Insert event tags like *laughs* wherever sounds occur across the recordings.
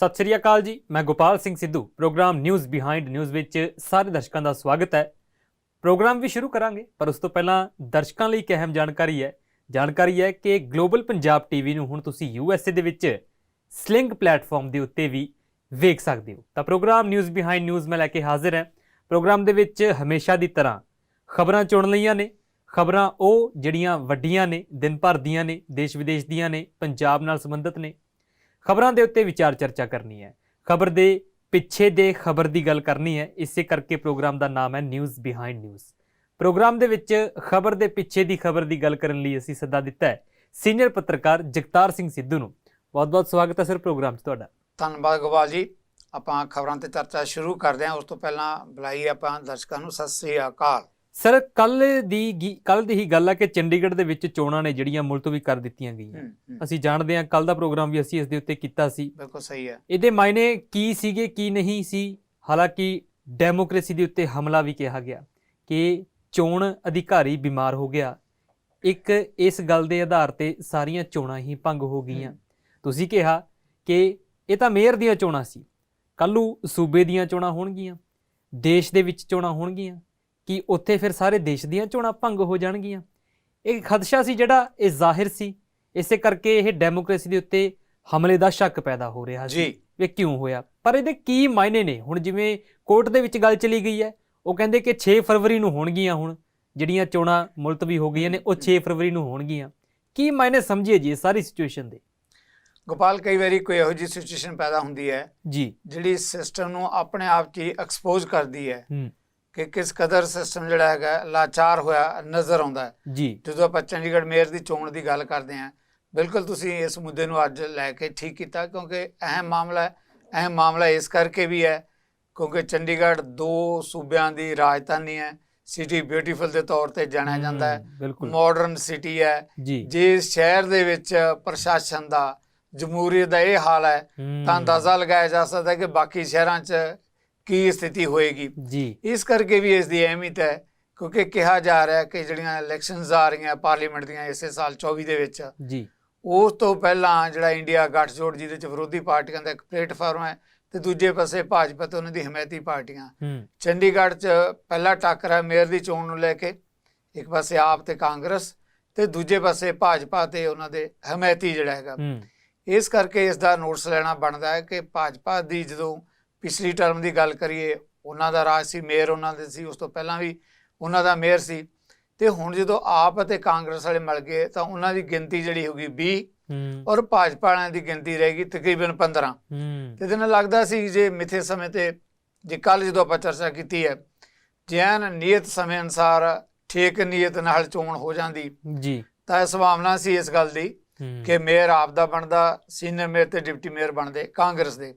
ਸਤਿ ਸ੍ਰੀ ਅਕਾਲ ਜੀ, ਮੈਂ Gopal Singh Sidhu. Program news behind news ਵਿੱਚ ਸਾਰੇ ਦਰਸ਼ਕਾਂ ਦਾ ਸਵਾਗਤ ਹੈ। ਪ੍ਰੋਗਰਾਮ ਵੀ ਸ਼ੁਰੂ ਕਰਾਂਗੇ, ਪਰ ਉਸ ਤੋਂ ਪਹਿਲਾਂ ਦਰਸ਼ਕਾਂ ਲਈ ਇੱਕ ਅਹਿਮ ਜਾਣਕਾਰੀ ਹੈ। ਜਾਣਕਾਰੀ ਹੈ ਕਿ ਗਲੋਬਲ ਪੰਜਾਬ ਟੀਵੀ ਨੂੰ ਹੁਣ ਤੁਸੀਂ ਯੂਐਸਏ ਦੇ ਵਿੱਚ ਸਲਿੰਗ ਪਲੇਟਫਾਰਮ ਦੇ ਉੱਤੇ ਵੀ ਵੇਖ ਸਕਦੇ ਹੋ। ਤਾਂ ਪ੍ਰੋਗਰਾਮ ਨਿਊਜ਼ ਬਿਹਾਈਂਡ ਨਿਊਜ਼ ਮੈਂ ਲੈ ਕੇ ਹਾਜ਼ਰ ਹਾਂ। ਪ੍ਰੋਗਰਾਮ ਦੇ ਵਿੱਚ ਹਮੇਸ਼ਾ ਦੀ ਤਰ੍ਹਾਂ ਖਬਰਾਂ ਚੁਣ ਲਈਆਂ ਨੇ। ਖਬਰਾਂ ਉਹ ਜਿਹੜੀਆਂ ਵੱਡੀਆਂ ਨੇ, ਦਿਨ ਭਰ ਦੀਆਂ ਨੇ ਦੇਸ਼ ਵਿਦੇਸ਼ ਦੀਆਂ ਨੇ, ਪੰਜਾਬ ਨਾਲ ਸੰਬੰਧਿਤ ਨੇ। ਖਬਰਾਂ ਦੇ ਉੱਤੇ ਵਿਚਾਰ ਚਰਚਾ ਕਰਨੀ ਹੈ। ਖਬਰ ਦੇ ਪਿੱਛੇ ਦੇ ਖਬਰ ਦੀ ਗੱਲ ਕਰਨੀ ਹੈ। ਇਸੇ ਕਰਕੇ ਪ੍ਰੋਗਰਾਮ ਦਾ ਨਾਮ ਹੈ ਨਿਊਜ਼ ਬਿਹਾਈਂਡ ਨਿਊਜ਼। ਪ੍ਰੋਗਰਾਮ ਦੇ ਵਿੱਚ ਖਬਰ ਦੇ ਪਿੱਛੇ ਦੀ ਖਬਰ ਦੀ ਗੱਲ ਕਰਨ ਲਈ ਅਸੀਂ ਸੱਦਾ ਦਿੱਤਾ ਹੈ ਸੀਨੀਅਰ ਪੱਤਰਕਾਰ ਜਗਤਾਰ ਸਿੰਘ ਸਿੱਧੂ ਨੂੰ। ਬਹੁਤ-ਬਹੁਤ ਸਵਾਗਤ ਹੈ ਸਰ ਪ੍ਰੋਗਰਾਮ 'ਚ ਤੁਹਾਡਾ। ਧੰਨਵਾਦ ਗੋਪਾਲ ਜੀ। ਆਪਾਂ ਖਬਰਾਂ ਤੇ ਚਰਚਾ ਸ਼ੁਰੂ ਕਰਦੇ ਹਾਂ। ਉਸ ਤੋਂ ਪਹਿਲਾਂ ਬੁਲਾਈ ਆਪਾਂ ਦਰਸ਼ਕਾਂ ਨੂੰ। ਸਤਿ ਸ੍ਰੀ ਅਕਾਲ। ਸਰ ਕੱਲ ਦੀ ਕੱਲ ਦੀ ਹੀ ਗੱਲ ਹੈ ਕਿ ਚੰਡੀਗੜ੍ਹ ਦੇ ਵਿੱਚ ਚੋਣਾਂ ਨੇ ਜਿਹੜੀਆਂ ਮੁਲਤਵੀ ਕਰ ਦਿੱਤੀਆਂ ਗਈਆਂ। ਅਸੀਂ ਜਾਣਦੇ ਹਾਂ ਕੱਲ ਦਾ ਪ੍ਰੋਗਰਾਮ ਵੀ ਅਸੀਂ ਇਸ ਦੇ ਉੱਤੇ ਕੀਤਾ ਸੀ। ਬਿਲਕੁਲ ਸਹੀ ਹੈ। ਇਹਦੇ ਮਾਇਨੇ ਕੀ ਸੀਗੇ ਕੀ ਨਹੀਂ ਸੀ? ਹਾਲਾਂਕਿ ਡੈਮੋਕ੍ਰੇਸੀ ਦੇ ਉੱਤੇ ਹਮਲਾ ਵੀ ਕਿਹਾ ਗਿਆ ਕਿ ਚੋਣ ਅਧਿਕਾਰੀ ਬਿਮਾਰ ਹੋ ਗਿਆ। ਇੱਕ ਇਸ ਗੱਲ ਦੇ ਆਧਾਰ ਤੇ ਸਾਰੀਆਂ ਚੋਣਾਂ ਹੀ ਭੰਗ ਹੋ ਗਈਆਂ। ਤੁਸੀਂ ਕਿਹਾ ਕਿ ਇਹ ਤਾਂ ਮੇਅਰ ਦੀਆਂ ਚੋਣਾਂ ਸੀ। ਕੱਲੂ ਸੂਬੇ ਦੀਆਂ ਚੋਣਾਂ ਹੋਣਗੀਆਂ। ਦੇਸ਼ ਦੇ ਵਿੱਚ ਚੋਣਾਂ ਹੋਣਗੀਆਂ। ਕਿ ਉੱਥੇ ਫਿਰ ਸਾਰੇ ਦੇਸ਼ ਦੀਆਂ ਚੋਣਾਂ ਭੰਗ ਹੋ ਜਾਣਗੀਆਂ। ਇਹ ਖਦਸ਼ਾ ਸੀ ਜਿਹੜਾ ਇਹ ਜ਼ਾਹਿਰ ਸੀ। ਇਸੇ ਕਰਕੇ ਇਹ ਡੈਮੋਕ੍ਰੇਸੀ ਦੇ ਉੱਤੇ ਹਮਲੇ ਦਾ ਸ਼ੱਕ ਪੈਦਾ ਹੋ ਰਿਹਾ ਸੀ। ਜੀ। ਵੀ ਕਿਉਂ ਹੋਇਆ? ਪਰ ਇਹਦੇ ਕੀ ਮਾਇਨੇ ਨੇ? ਹੁਣ ਜਿਵੇਂ ਕੋਰਟ ਦੇ ਵਿੱਚ ਗੱਲ ਚਲੀ ਗਈ ਹੈ ਉਹ ਕਹਿੰਦੇ ਕਿ 6 ਫਰਵਰੀ ਨੂੰ ਹੋਣਗੀਆਂ ਹੁਣ ਜਿਹੜੀਆਂ ਚੋਣਾਂ ਮੁਲਤਵੀ ਹੋ ਗਈਆਂ ਨੇ ਉਹ 6 ਫਰਵਰੀ ਨੂੰ ਹੋਣਗੀਆਂ। ਕੀ ਮਾਇਨੇ ਸਮਝੀਏ ਜੀ ਸਾਰੀ ਸਿਚੁਏਸ਼ਨ ਦੇ? ਗੋਪਾਲ ਕਈ ਵਾਰੀ ਕੋਈ ਇਹੋ ਜਿਹੀ ਸਿਚੁਏਸ਼ਨ ਪੈਦਾ ਹੁੰਦੀ ਹੈ ਜੀ। ਜਿਹੜੀ ਸਿਸਟਮ ਨੂੰ ਆਪਣੇ ਆਪ 'ਚ ਐਕਸਪੋਜ਼ ਕਰਦੀ ਹੂੰ। ਕਿ ਕਿਸ ਕਦਰ ਸਿਸਟਮ ਜਿਹੜਾ ਹੈਗਾ ਲਾਚਾਰ ਹੋਇਆ ਨਜ਼ਰ ਆਉਂਦਾ ਹੈ। ਜੀ। ਜਦੋਂ ਆਪਾਂ ਚੰਡੀਗੜ੍ਹ ਮੇਅਰ ਦੀ ਚੋਣ ਦੀ ਗੱਲ ਕਰਦੇ ਹਾਂ ਬਿਲਕੁਲ ਤੁਸੀਂ ਇਸ ਮੁੱਦੇ ਨੂੰ ਅੱਜ ਲੈ ਕੇ ਠੀਕ ਕੀਤਾ ਕਿਉਂਕਿ ਅਹਿਮ ਮਾਮਲਾ ਹੈ। ਅਹਿਮ ਮਾਮਲਾ ਇਸ ਕਰਕੇ ਵੀ ਹੈ ਕਿਉਂਕਿ ਚੰਡੀਗੜ੍ਹ ਦੋ ਸੂਬਿਆਂ ਦੀ ਰਾਜਧਾਨੀ ਹੈ। ਸਿਟੀ ਬਿਊਟੀਫੁਲ ਦੇ ਤੌਰ ਤੇ ਜਾਣਿਆ ਜਾਂਦਾ ਹੈ। ਮਾਡਰਨ ਸਿਟੀ ਹੈ। ਜੀ। ਸ਼ਹਿਰ ਦੇ ਵਿੱਚ ਪ੍ਰਸ਼ਾਸਨ ਦਾ ਜਮਹੂਰੀਅਤ ਦਾ ਇਹ ਹਾਲ ਹੂੰ, ਤਾਂ ਅੰਦਾਜ਼ਾ ਲਗਾਇਆ ਜਾ ਸਕਦਾ ਹੈ ਕਿ ਬਾਕੀ ਸ਼ਹਿਰਾਂ 'ਚ ਕੀ ਸਥਿਤੀ ਹੋਏਗੀ? ਜੀ। ਇਸ ਕਰਕੇ ਵੀ ਇਸ ਦੀ ਅਹਿਮੀਅਤ ਹੈ ਕਿਉਂਕਿ ਕਿਹਾ ਜਾ ਰਿਹਾ ਹੈ ਕਿ ਜਿਹੜੀਆਂ ਇਲੈਕਸ਼ਨਸ ਆ ਰਹੀਆਂ ਪਾਰਲੀਮੈਂਟ ਦੀਆਂ ਇਸੇ ਸਾਲ 24 ਦੇ ਵਿੱਚ ਜੀ। ਉਸ ਤੋਂ ਪਹਿਲਾਂ ਜਿਹੜਾ ਇੰਡੀਆ ਗੱਠਜੋੜ ਜਿਹਦੇ ਚ ਵਿਰੋਧੀ ਪਾਰਟੀਆਂ ਦਾ ਇੱਕ ਪਲੇਟਫਾਰਮ ਹੈ ਤੇ ਦੂਜੇ ਪਾਸੇ ਭਾਜਪਾ ਤੇ ਉਹਨਾਂ ਦੀ ਹਮਾਇਤੀ ਪਾਰਟੀਆਂ। ਚੰਡੀਗੜ੍ਹ 'ਚ ਪਹਿਲਾ ਟੱਕਰ ਮੇਅਰ ਦੀ ਚੋਣ ਨੂੰ ਲੈ ਕੇ ਇੱਕ ਪਾਸੇ ਆਪ ਤੇ ਕਾਂਗਰਸ ਤੇ ਦੂਜੇ ਪਾਸੇ ਭਾਜਪਾ ਤੇ ਉਹਨਾਂ ਦੇ ਹਮਾਇਤੀ ਜਿਹੜਾ ਹੈਗਾ। ਇਸ ਕਰਕੇ ਇਸ ਦਾ ਨੋਟਿਸ ਲੈਣਾ ਬਣਦਾ ਹੈ ਕਿ ਭਾਜਪਾ ਦੀ ਜਦੋਂ ਪਿਛਲੀ ਟਰਮ ਦੀ ਗੱਲ ਕਰੀਏ ਉਹਨਾਂ ਦਾ ਰਾਜ ਸੀ ਮੇਅਰ ਉਹਨਾਂ ਦੇ ਸੀ ਉਸ ਤੋਂ ਪਹਿਲਾਂ ਵੀ ਉਹਨਾਂ ਦਾ ਮੇਅਰ ਸੀ। ਤੇ ਹੁਣ ਜਦੋਂ ਆਪ ਅਤੇ ਕਾਂਗਰਸ ਵਾਲੇ ਮਿਲ ਗਏ ਤਾਂ ਉਹਨਾਂ ਦੀ ਗਿਣਤੀ ਜਿਹੜੀ ਹੋਗੀ 20 ਹੂੰ। ਔਰ ਭਾਜਪਾ ਵਾਲਿਆਂ ਦੀ ਗਿਣਤੀ ਰਹੇਗੀ ਤਕਰੀਬਨ 15 ਹੂੰ। ਤੇ ਇਹਦੇ ਨਾਲ ਲੱਗਦਾ ਸੀ ਜੇ ਮਿੱਥੇ ਸਮੇਂ ਤੇ ਜੇ ਕੱਲ ਜਦੋਂ ਆਪਾਂ ਚਰਚਾ ਕੀਤੀ ਹੈ ਜੈਨ ਨਿਯਤ ਸਮੇਂ ਅਨਸਾਰ ਠੀਕ ਨਿਯਤ ਨਾਲ ਚੋਣ ਹੋ ਜਾਂਦੀ ਜੀ। ਤਾਂ ਇਹ ਸੰਭਾਵਨਾ ਸੀ ਇਸ ਗੱਲ ਦੀ। ਹੂੰ ਕਿ ਮੇਅਰ ਆਪ ਦਾ ਬਣਦਾ ਸੀਨੀਅਰ ਮੇਅਰ ਤੇ ਡਿਪਟੀ ਮੇਅਰ ਬਣਦੇ ਕਾਂਗਰਸ ਦੇ।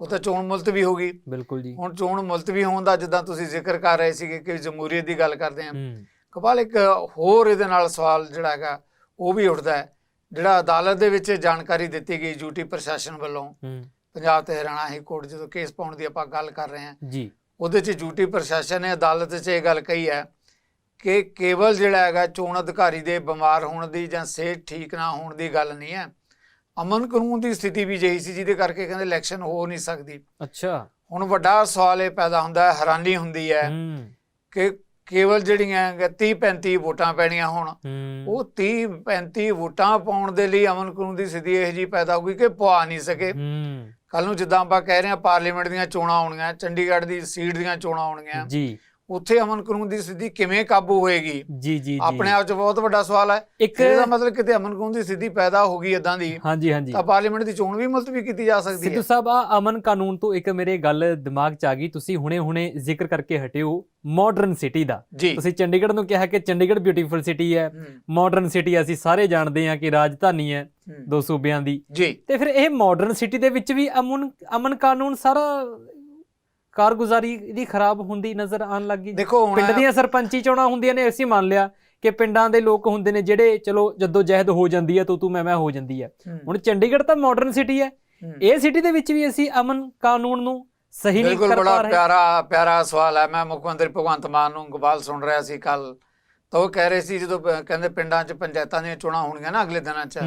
ਉਹ ਤਾਂ ਚੋਣ ਮੁਲਤਵੀ ਹੋ ਗਈ। ਬਿਲਕੁਲ ਜੀ। ਹੁਣ ਚੋਣ ਮੁਲਤਵੀ ਹੋਣ ਦਾ ਜਿੱਦਾਂ ਤੁਸੀਂ ਜ਼ਿਕਰ ਕਰ ਰਹੇ ਸੀਗੇ ਕਿ ਜਮਹੂਰੀਅਤ ਦੀ ਗੱਲ ਕਰਦੇ ਹੂੰ। ਕਪਾਲ ਇੱਕ ਹੋਰ ਇਹਦੇ ਨਾਲ ਸਵਾਲ ਜਿਹੜਾ ਹੈਗਾ ਉਹ ਵੀ ਉੱਠਦਾ ਹੈ। ਜਿਹੜਾ ਅਦਾਲਤ ਦੇ ਵਿੱਚ ਜਾਣਕਾਰੀ ਦਿੱਤੀ ਗਈ ਯੂਟੀ ਪ੍ਰਸ਼ਾਸਨ ਵੱਲੋਂ ਪੰਜਾਬ ਤੇ ਹਰਿਆਣਾ ਹਾਈ ਕੋਰਟ ਜਦੋਂ ਕੇਸ ਪਾਉਣ ਦੀ ਆਪਾਂ ਗੱਲ ਕਰ ਰਹੇ ਹਾਂ। ਜੀ। ਉਹਦੇ 'ਚ ਯੂਟੀ ਪ੍ਰਸ਼ਾਸਨ ਨੇ ਅਦਾਲਤ 'ਚ ਇਹ ਗੱਲ ਕਹੀ ਹੈ ਕਿ ਕੇਵਲ ਜਿਹੜਾ ਹੈਗਾ ਚੋਣ ਅਧਿਕਾਰੀ ਦੇ ਬਿਮਾਰ ਹੋਣ ਦੀ ਜਾਂ ਸਿਹਤ ਠੀਕ ਨਾ ਹੋਣ ਦੀ ਗੱਲ ਨਹੀਂ ਹੈ। ਅਮਨ ਕਾਨੂੰਨ ਦੀ ਸਥਿਤੀ ਵੀ ਜਿਹੀ ਸੀ ਜਿਹਦੇ ਕਰਕੇ ਕਹਿੰਦੇ ਇਲੈਕਸ਼ਨ ਹੋ ਨਹੀਂ ਸਕਦੀ। ਅੱਛਾ। ਹੁਣ ਵੱਡਾ ਸਵਾਲ ਇਹ ਪੈਦਾ ਹੁੰਦਾ ਹੈ ਹੈਰਾਨੀ ਹੁੰਦੀ ਹੈ ਹੂੰ। ਕਿ ਕੇਵਲ ਜਿਹੜੀਆਂ 30 35 ਵੋਟਾਂ ਪੈਣੀਆਂ ਹੁਣ ਹੂੰ। ਉਹ 30 35 ਵੋਟਾਂ ਪਾਉਣ ਦੇ ਲਈ ਅਮਨ ਕਾਨੂੰਨ ਦੀ ਸਥਿਤੀ ਇਹ ਜੀ ਪੈਦਾ ਹੋਊਗੀ ਕਿ ਪਵਾ ਨਹੀਂ ਸਕੇ। ਹੂੰ। ਕੱਲ ਨੂੰ ਜਿੱਦਾਂ ਆਪਾਂ ਕਹਿ ਰਹੇ ਹਾਂ ਪਾਰਲੀਮੈਂਟ ਦੀਆਂ ਚੋਣਾਂ ਆਉਣੀਆਂ ਚੰਡੀਗੜ੍ਹ ਦੀ ਸੀਟ ਦੀਆਂ ਚੋਣਾਂ ਆਉਣਗੀਆਂ ਜੀ। ਉੱਥੇ ਅਮਨ ਕਾਨੂੰਨ ਦੀ ਸਥਿਤੀ ਕਿਵੇਂ ਕਾਬੂ ਹੋਏਗੀ? ਜੀ ਜੀ ਆਪਣੇ ਆਪ 'ਚ ਬਹੁਤ ਵੱਡਾ ਸਵਾਲ ਹੈ। ਇੱਕ ਇਹਦਾ ਮਤਲਬ ਕਿਤੇ ਅਮਨ ਕਾਨੂੰਨ ਦੀ ਸਥਿਤੀ ਪੈਦਾ ਹੋ ਗਈ ਇਦਾਂ ਦੀ ਹਾਂਜੀ ਹਾਂਜੀ। ਤਾਂ ਪਾਰਲੀਮੈਂਟ ਦੀ ਚੋਣ ਵੀ ਮੁਲਤਵੀ ਕੀਤੀ ਜਾ ਸਕਦੀ ਸਿੱਧੂ ਹੈ। ਸਾਹਿਬ ਆ ਅਮਨ ਕਾਨੂੰਨ ਤੋਂ ਇੱਕ ਮੇਰੇ ਗੱਲ ਦਿਮਾਗ 'ਚ ਆ ਗਈ। ਤੁਸੀਂ ਹੁਣੇ-ਹੁਣੇ ਜ਼ਿਕਰ ਕਰਕੇ ਹਟਿਓ। ਮਾਡਰਨ ਸਿਟੀ ਦਾ। ਤੁਸੀਂ ਚੰਡੀਗੜ੍ਹ ਨੂੰ ਕਿਹਾ ਕਿ ਚੰਡੀਗੜ੍ਹ ਬਿਊਟੀਫੁਲ ਸਿਟੀ ਹੈ। ਮਾਡਰਨ ਸਿਟੀ ਅਸੀਂ ਸਾਰੇ ਜਾਣਦੇ ਹਾਂ ਕਿ ਰਾਜਧਾਨੀ ਹੈ ਹੂੰ। ਦੋ ਸੂਬਿਆਂ ਦੀ। ਜੀ। ਤੇ ਫਿਰ ਇਹ ਮਾਡਰਨ ਸਿਟੀ ਦੇ ਵਿੱਚ ਵੀ ਅਮਨ ਅਮਨ ਕਾਨੂੰਨ ਸਾਰਾ ਕਾਰਗੁਜ਼ਾਰੀ ਦੀ ਖਰਾਬ ਹੁੰਦੀ ਨਜ਼ਰ ਆਉਣ ਲੱਗੀ ਦੇਖੋ ਹੁਣ ਪਿੰਡ ਦੀਆਂ ਸਰਪੰਚੀ ਚੋਣਾਂ ਹੁੰਦੀਆਂ ਨੇ ਅਸੀਂ ਮੰਨ ਲਿਆ ਕਿ ਪਿੰਡਾਂ ਦੇ ਲੋਕ ਹੁੰਦੇ ਨੇ ਜਿਹੜੇ ਚਲੋ ਜਦੋਂ ਜਹਿਦ ਹੋ ਜਾਂਦੀ ਹੈ ਤੂੰ ਤੂੰ ਮੈਂ ਮੈਂ ਹੋ ਜਾਂਦੀ ਹੈ। ਹੁਣ ਚੰਡੀਗੜ੍ਹ ਤਾਂ ਮਾਡਰਨ ਸਿਟੀ ਹੈ। ਇਹ ਸਿਟੀ ਦੇ ਵਿੱਚ ਵੀ ਅਸੀਂ ਅਮਨ ਕਾਨੂੰਨ ਨੂੰ ਸਹੀ ਨਹੀਂ ਬਿਲਕੁਲ ਕਰ ਪਾ ਰਹੇ। ਪਿਆਰਾ ਪਿਆਰਾ ਸਵਾਲ ਹੈ। ਮੈਂ ਮੁੱਖ ਮੰਤਰੀ ਭਗਵੰਤ ਮਾਨ ਨੂੰ ਗੋਪਾਲ ਸੁਣ ਰਿਹਾ ਸੀ ਕੱਲ ਤਾਂ ਉਹ ਕਹਿ ਰਹੇ ਸੀ ਜਦੋਂ ਕਹਿੰਦੇ ਪਿੰਡਾਂ 'ਚ ਪੰਚਾਇਤਾਂ ਦੀਆਂ ਚੋਣਾਂ ਹੋਣਗੀਆਂ ਨਾ ਅਗਲੇ ਦਿਨਾਂ 'ਚ।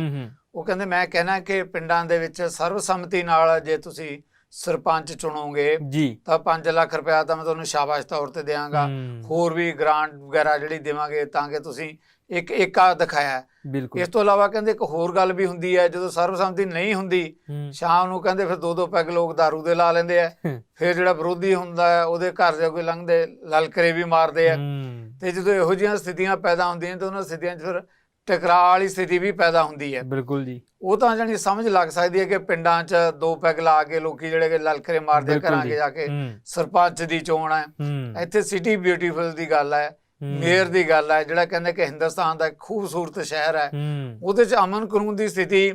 ਉਹ ਕਹਿੰਦੇ ਮੈਂ ਕਹਿਣਾ ਕਿ ਪਿੰਡਾਂ ਦੇ ਵਿੱਚ ਸਰਬਸੰਮਤੀ ਨਾਲ ਜੇ ਤੁਸੀਂ ਸਰਪੰਚ ਚੁਣੋਗੇ ਜੀ। ਤਾਂ 5 ਲੱਖ ਰੁਪਇਆ ਤਾਂ ਮੈਂ ਤੁਹਾਨੂੰ ਸ਼ਾਬਾਸ਼ ਤੌਰ ਤੇ ਦਿਆਂਗਾ। ਹੂੰ, ਹੋਰ ਵੀ ਗ੍ਰਾਂਟ ਵਗੈਰਾ ਜਿਹੜੀ ਦੇਵਾਂਗੇ ਤਾਂ ਕਿ ਤੁਸੀਂ ਇੱਕ ਏਕਾ ਦਿਖਾਇਆ ਇਸ ਤੋਂ ਇਲਾਵਾ ਕਹਿੰਦੇ ਇੱਕ ਹੋਰ ਗੱਲ ਵੀ ਹੁੰਦੀ ਹੈ ਜਦੋਂ ਸਰਬਸੰਮਤੀ ਨਹੀਂ ਹੁੰਦੀ ਸ਼ਾਮ ਨੂੰ ਕਹਿੰਦੇ ਫਿਰ ਦੋ ਦੋ ਪੈਗ ਲੋਕ दारू ਦੇ ਲਾ ਲੈਂਦੇ ਆ। ਫਿਰ ਜਿਹੜਾ ਵਿਰੋਧੀ ਹੁੰਦਾ ਹੈ ਉਹਦੇ ਘਰ ਦੇ ਕੋਈ ਲੰਘਦੇ ਲਲਕਰੇ ਵੀ ਮਾਰਦੇ ਆ। ਤੇ ਜਦੋਂ ਇਹੋ ਜਿਹੀਆਂ ਸਥਿਤੀਆਂ ਪੈਦਾ ਹੁੰਦੀਆਂ ਤਾਂ ਉਹਨਾਂ ਸਥਿਤੀਆਂ 'ਚ ਫਿਰ ਟਕਰਾਅ ਵਾਲੀ ਸਥਿਤੀ ਵੀ ਪੈਦਾ ਹੁੰਦੀ ਹੈ। ਬਿਲਕੁਲ ਜੀ। ਉਹ ਤਾਂ ਜਾਨੀ ਸਮਝ ਲੱਗ ਸਕਦੀ ਹੈ ਕਿ ਪਿੰਡਾਂ 'ਚ ਦੋ ਪੈਗ ਲਾ ਕੇ ਲੋਕੀ ਜਿਹੜੇ ਕਿ ਲਲਕਰੇ ਮਾਰਦੇ ਘਰਾਂ ਜੀ। ਕੇ ਜਾ ਕੇ ਸਰਪੰਚ ਦੀ ਚੋਣ ਹੈ। ਇੱਥੇ ਸਿਟੀ ਬਿਊਟੀਫੁਲ ਦੀ ਗੱਲ ਹੈ ਮੇਅਰ ਦੀ ਗੱਲ ਹੈ ਜਿਹੜਾ ਕਹਿੰਦੇ ਕਿ ਹਿੰਦੁਸਤਾਨ ਦਾ ਇੱਕ ਖੂਬਸੂਰਤ ਸ਼ਹਿਰ ਹੈ। ਉਹਦੇ 'ਚ ਅਮਨ ਕਾਨੂੰਨ ਦੀ ਸਥਿਤੀ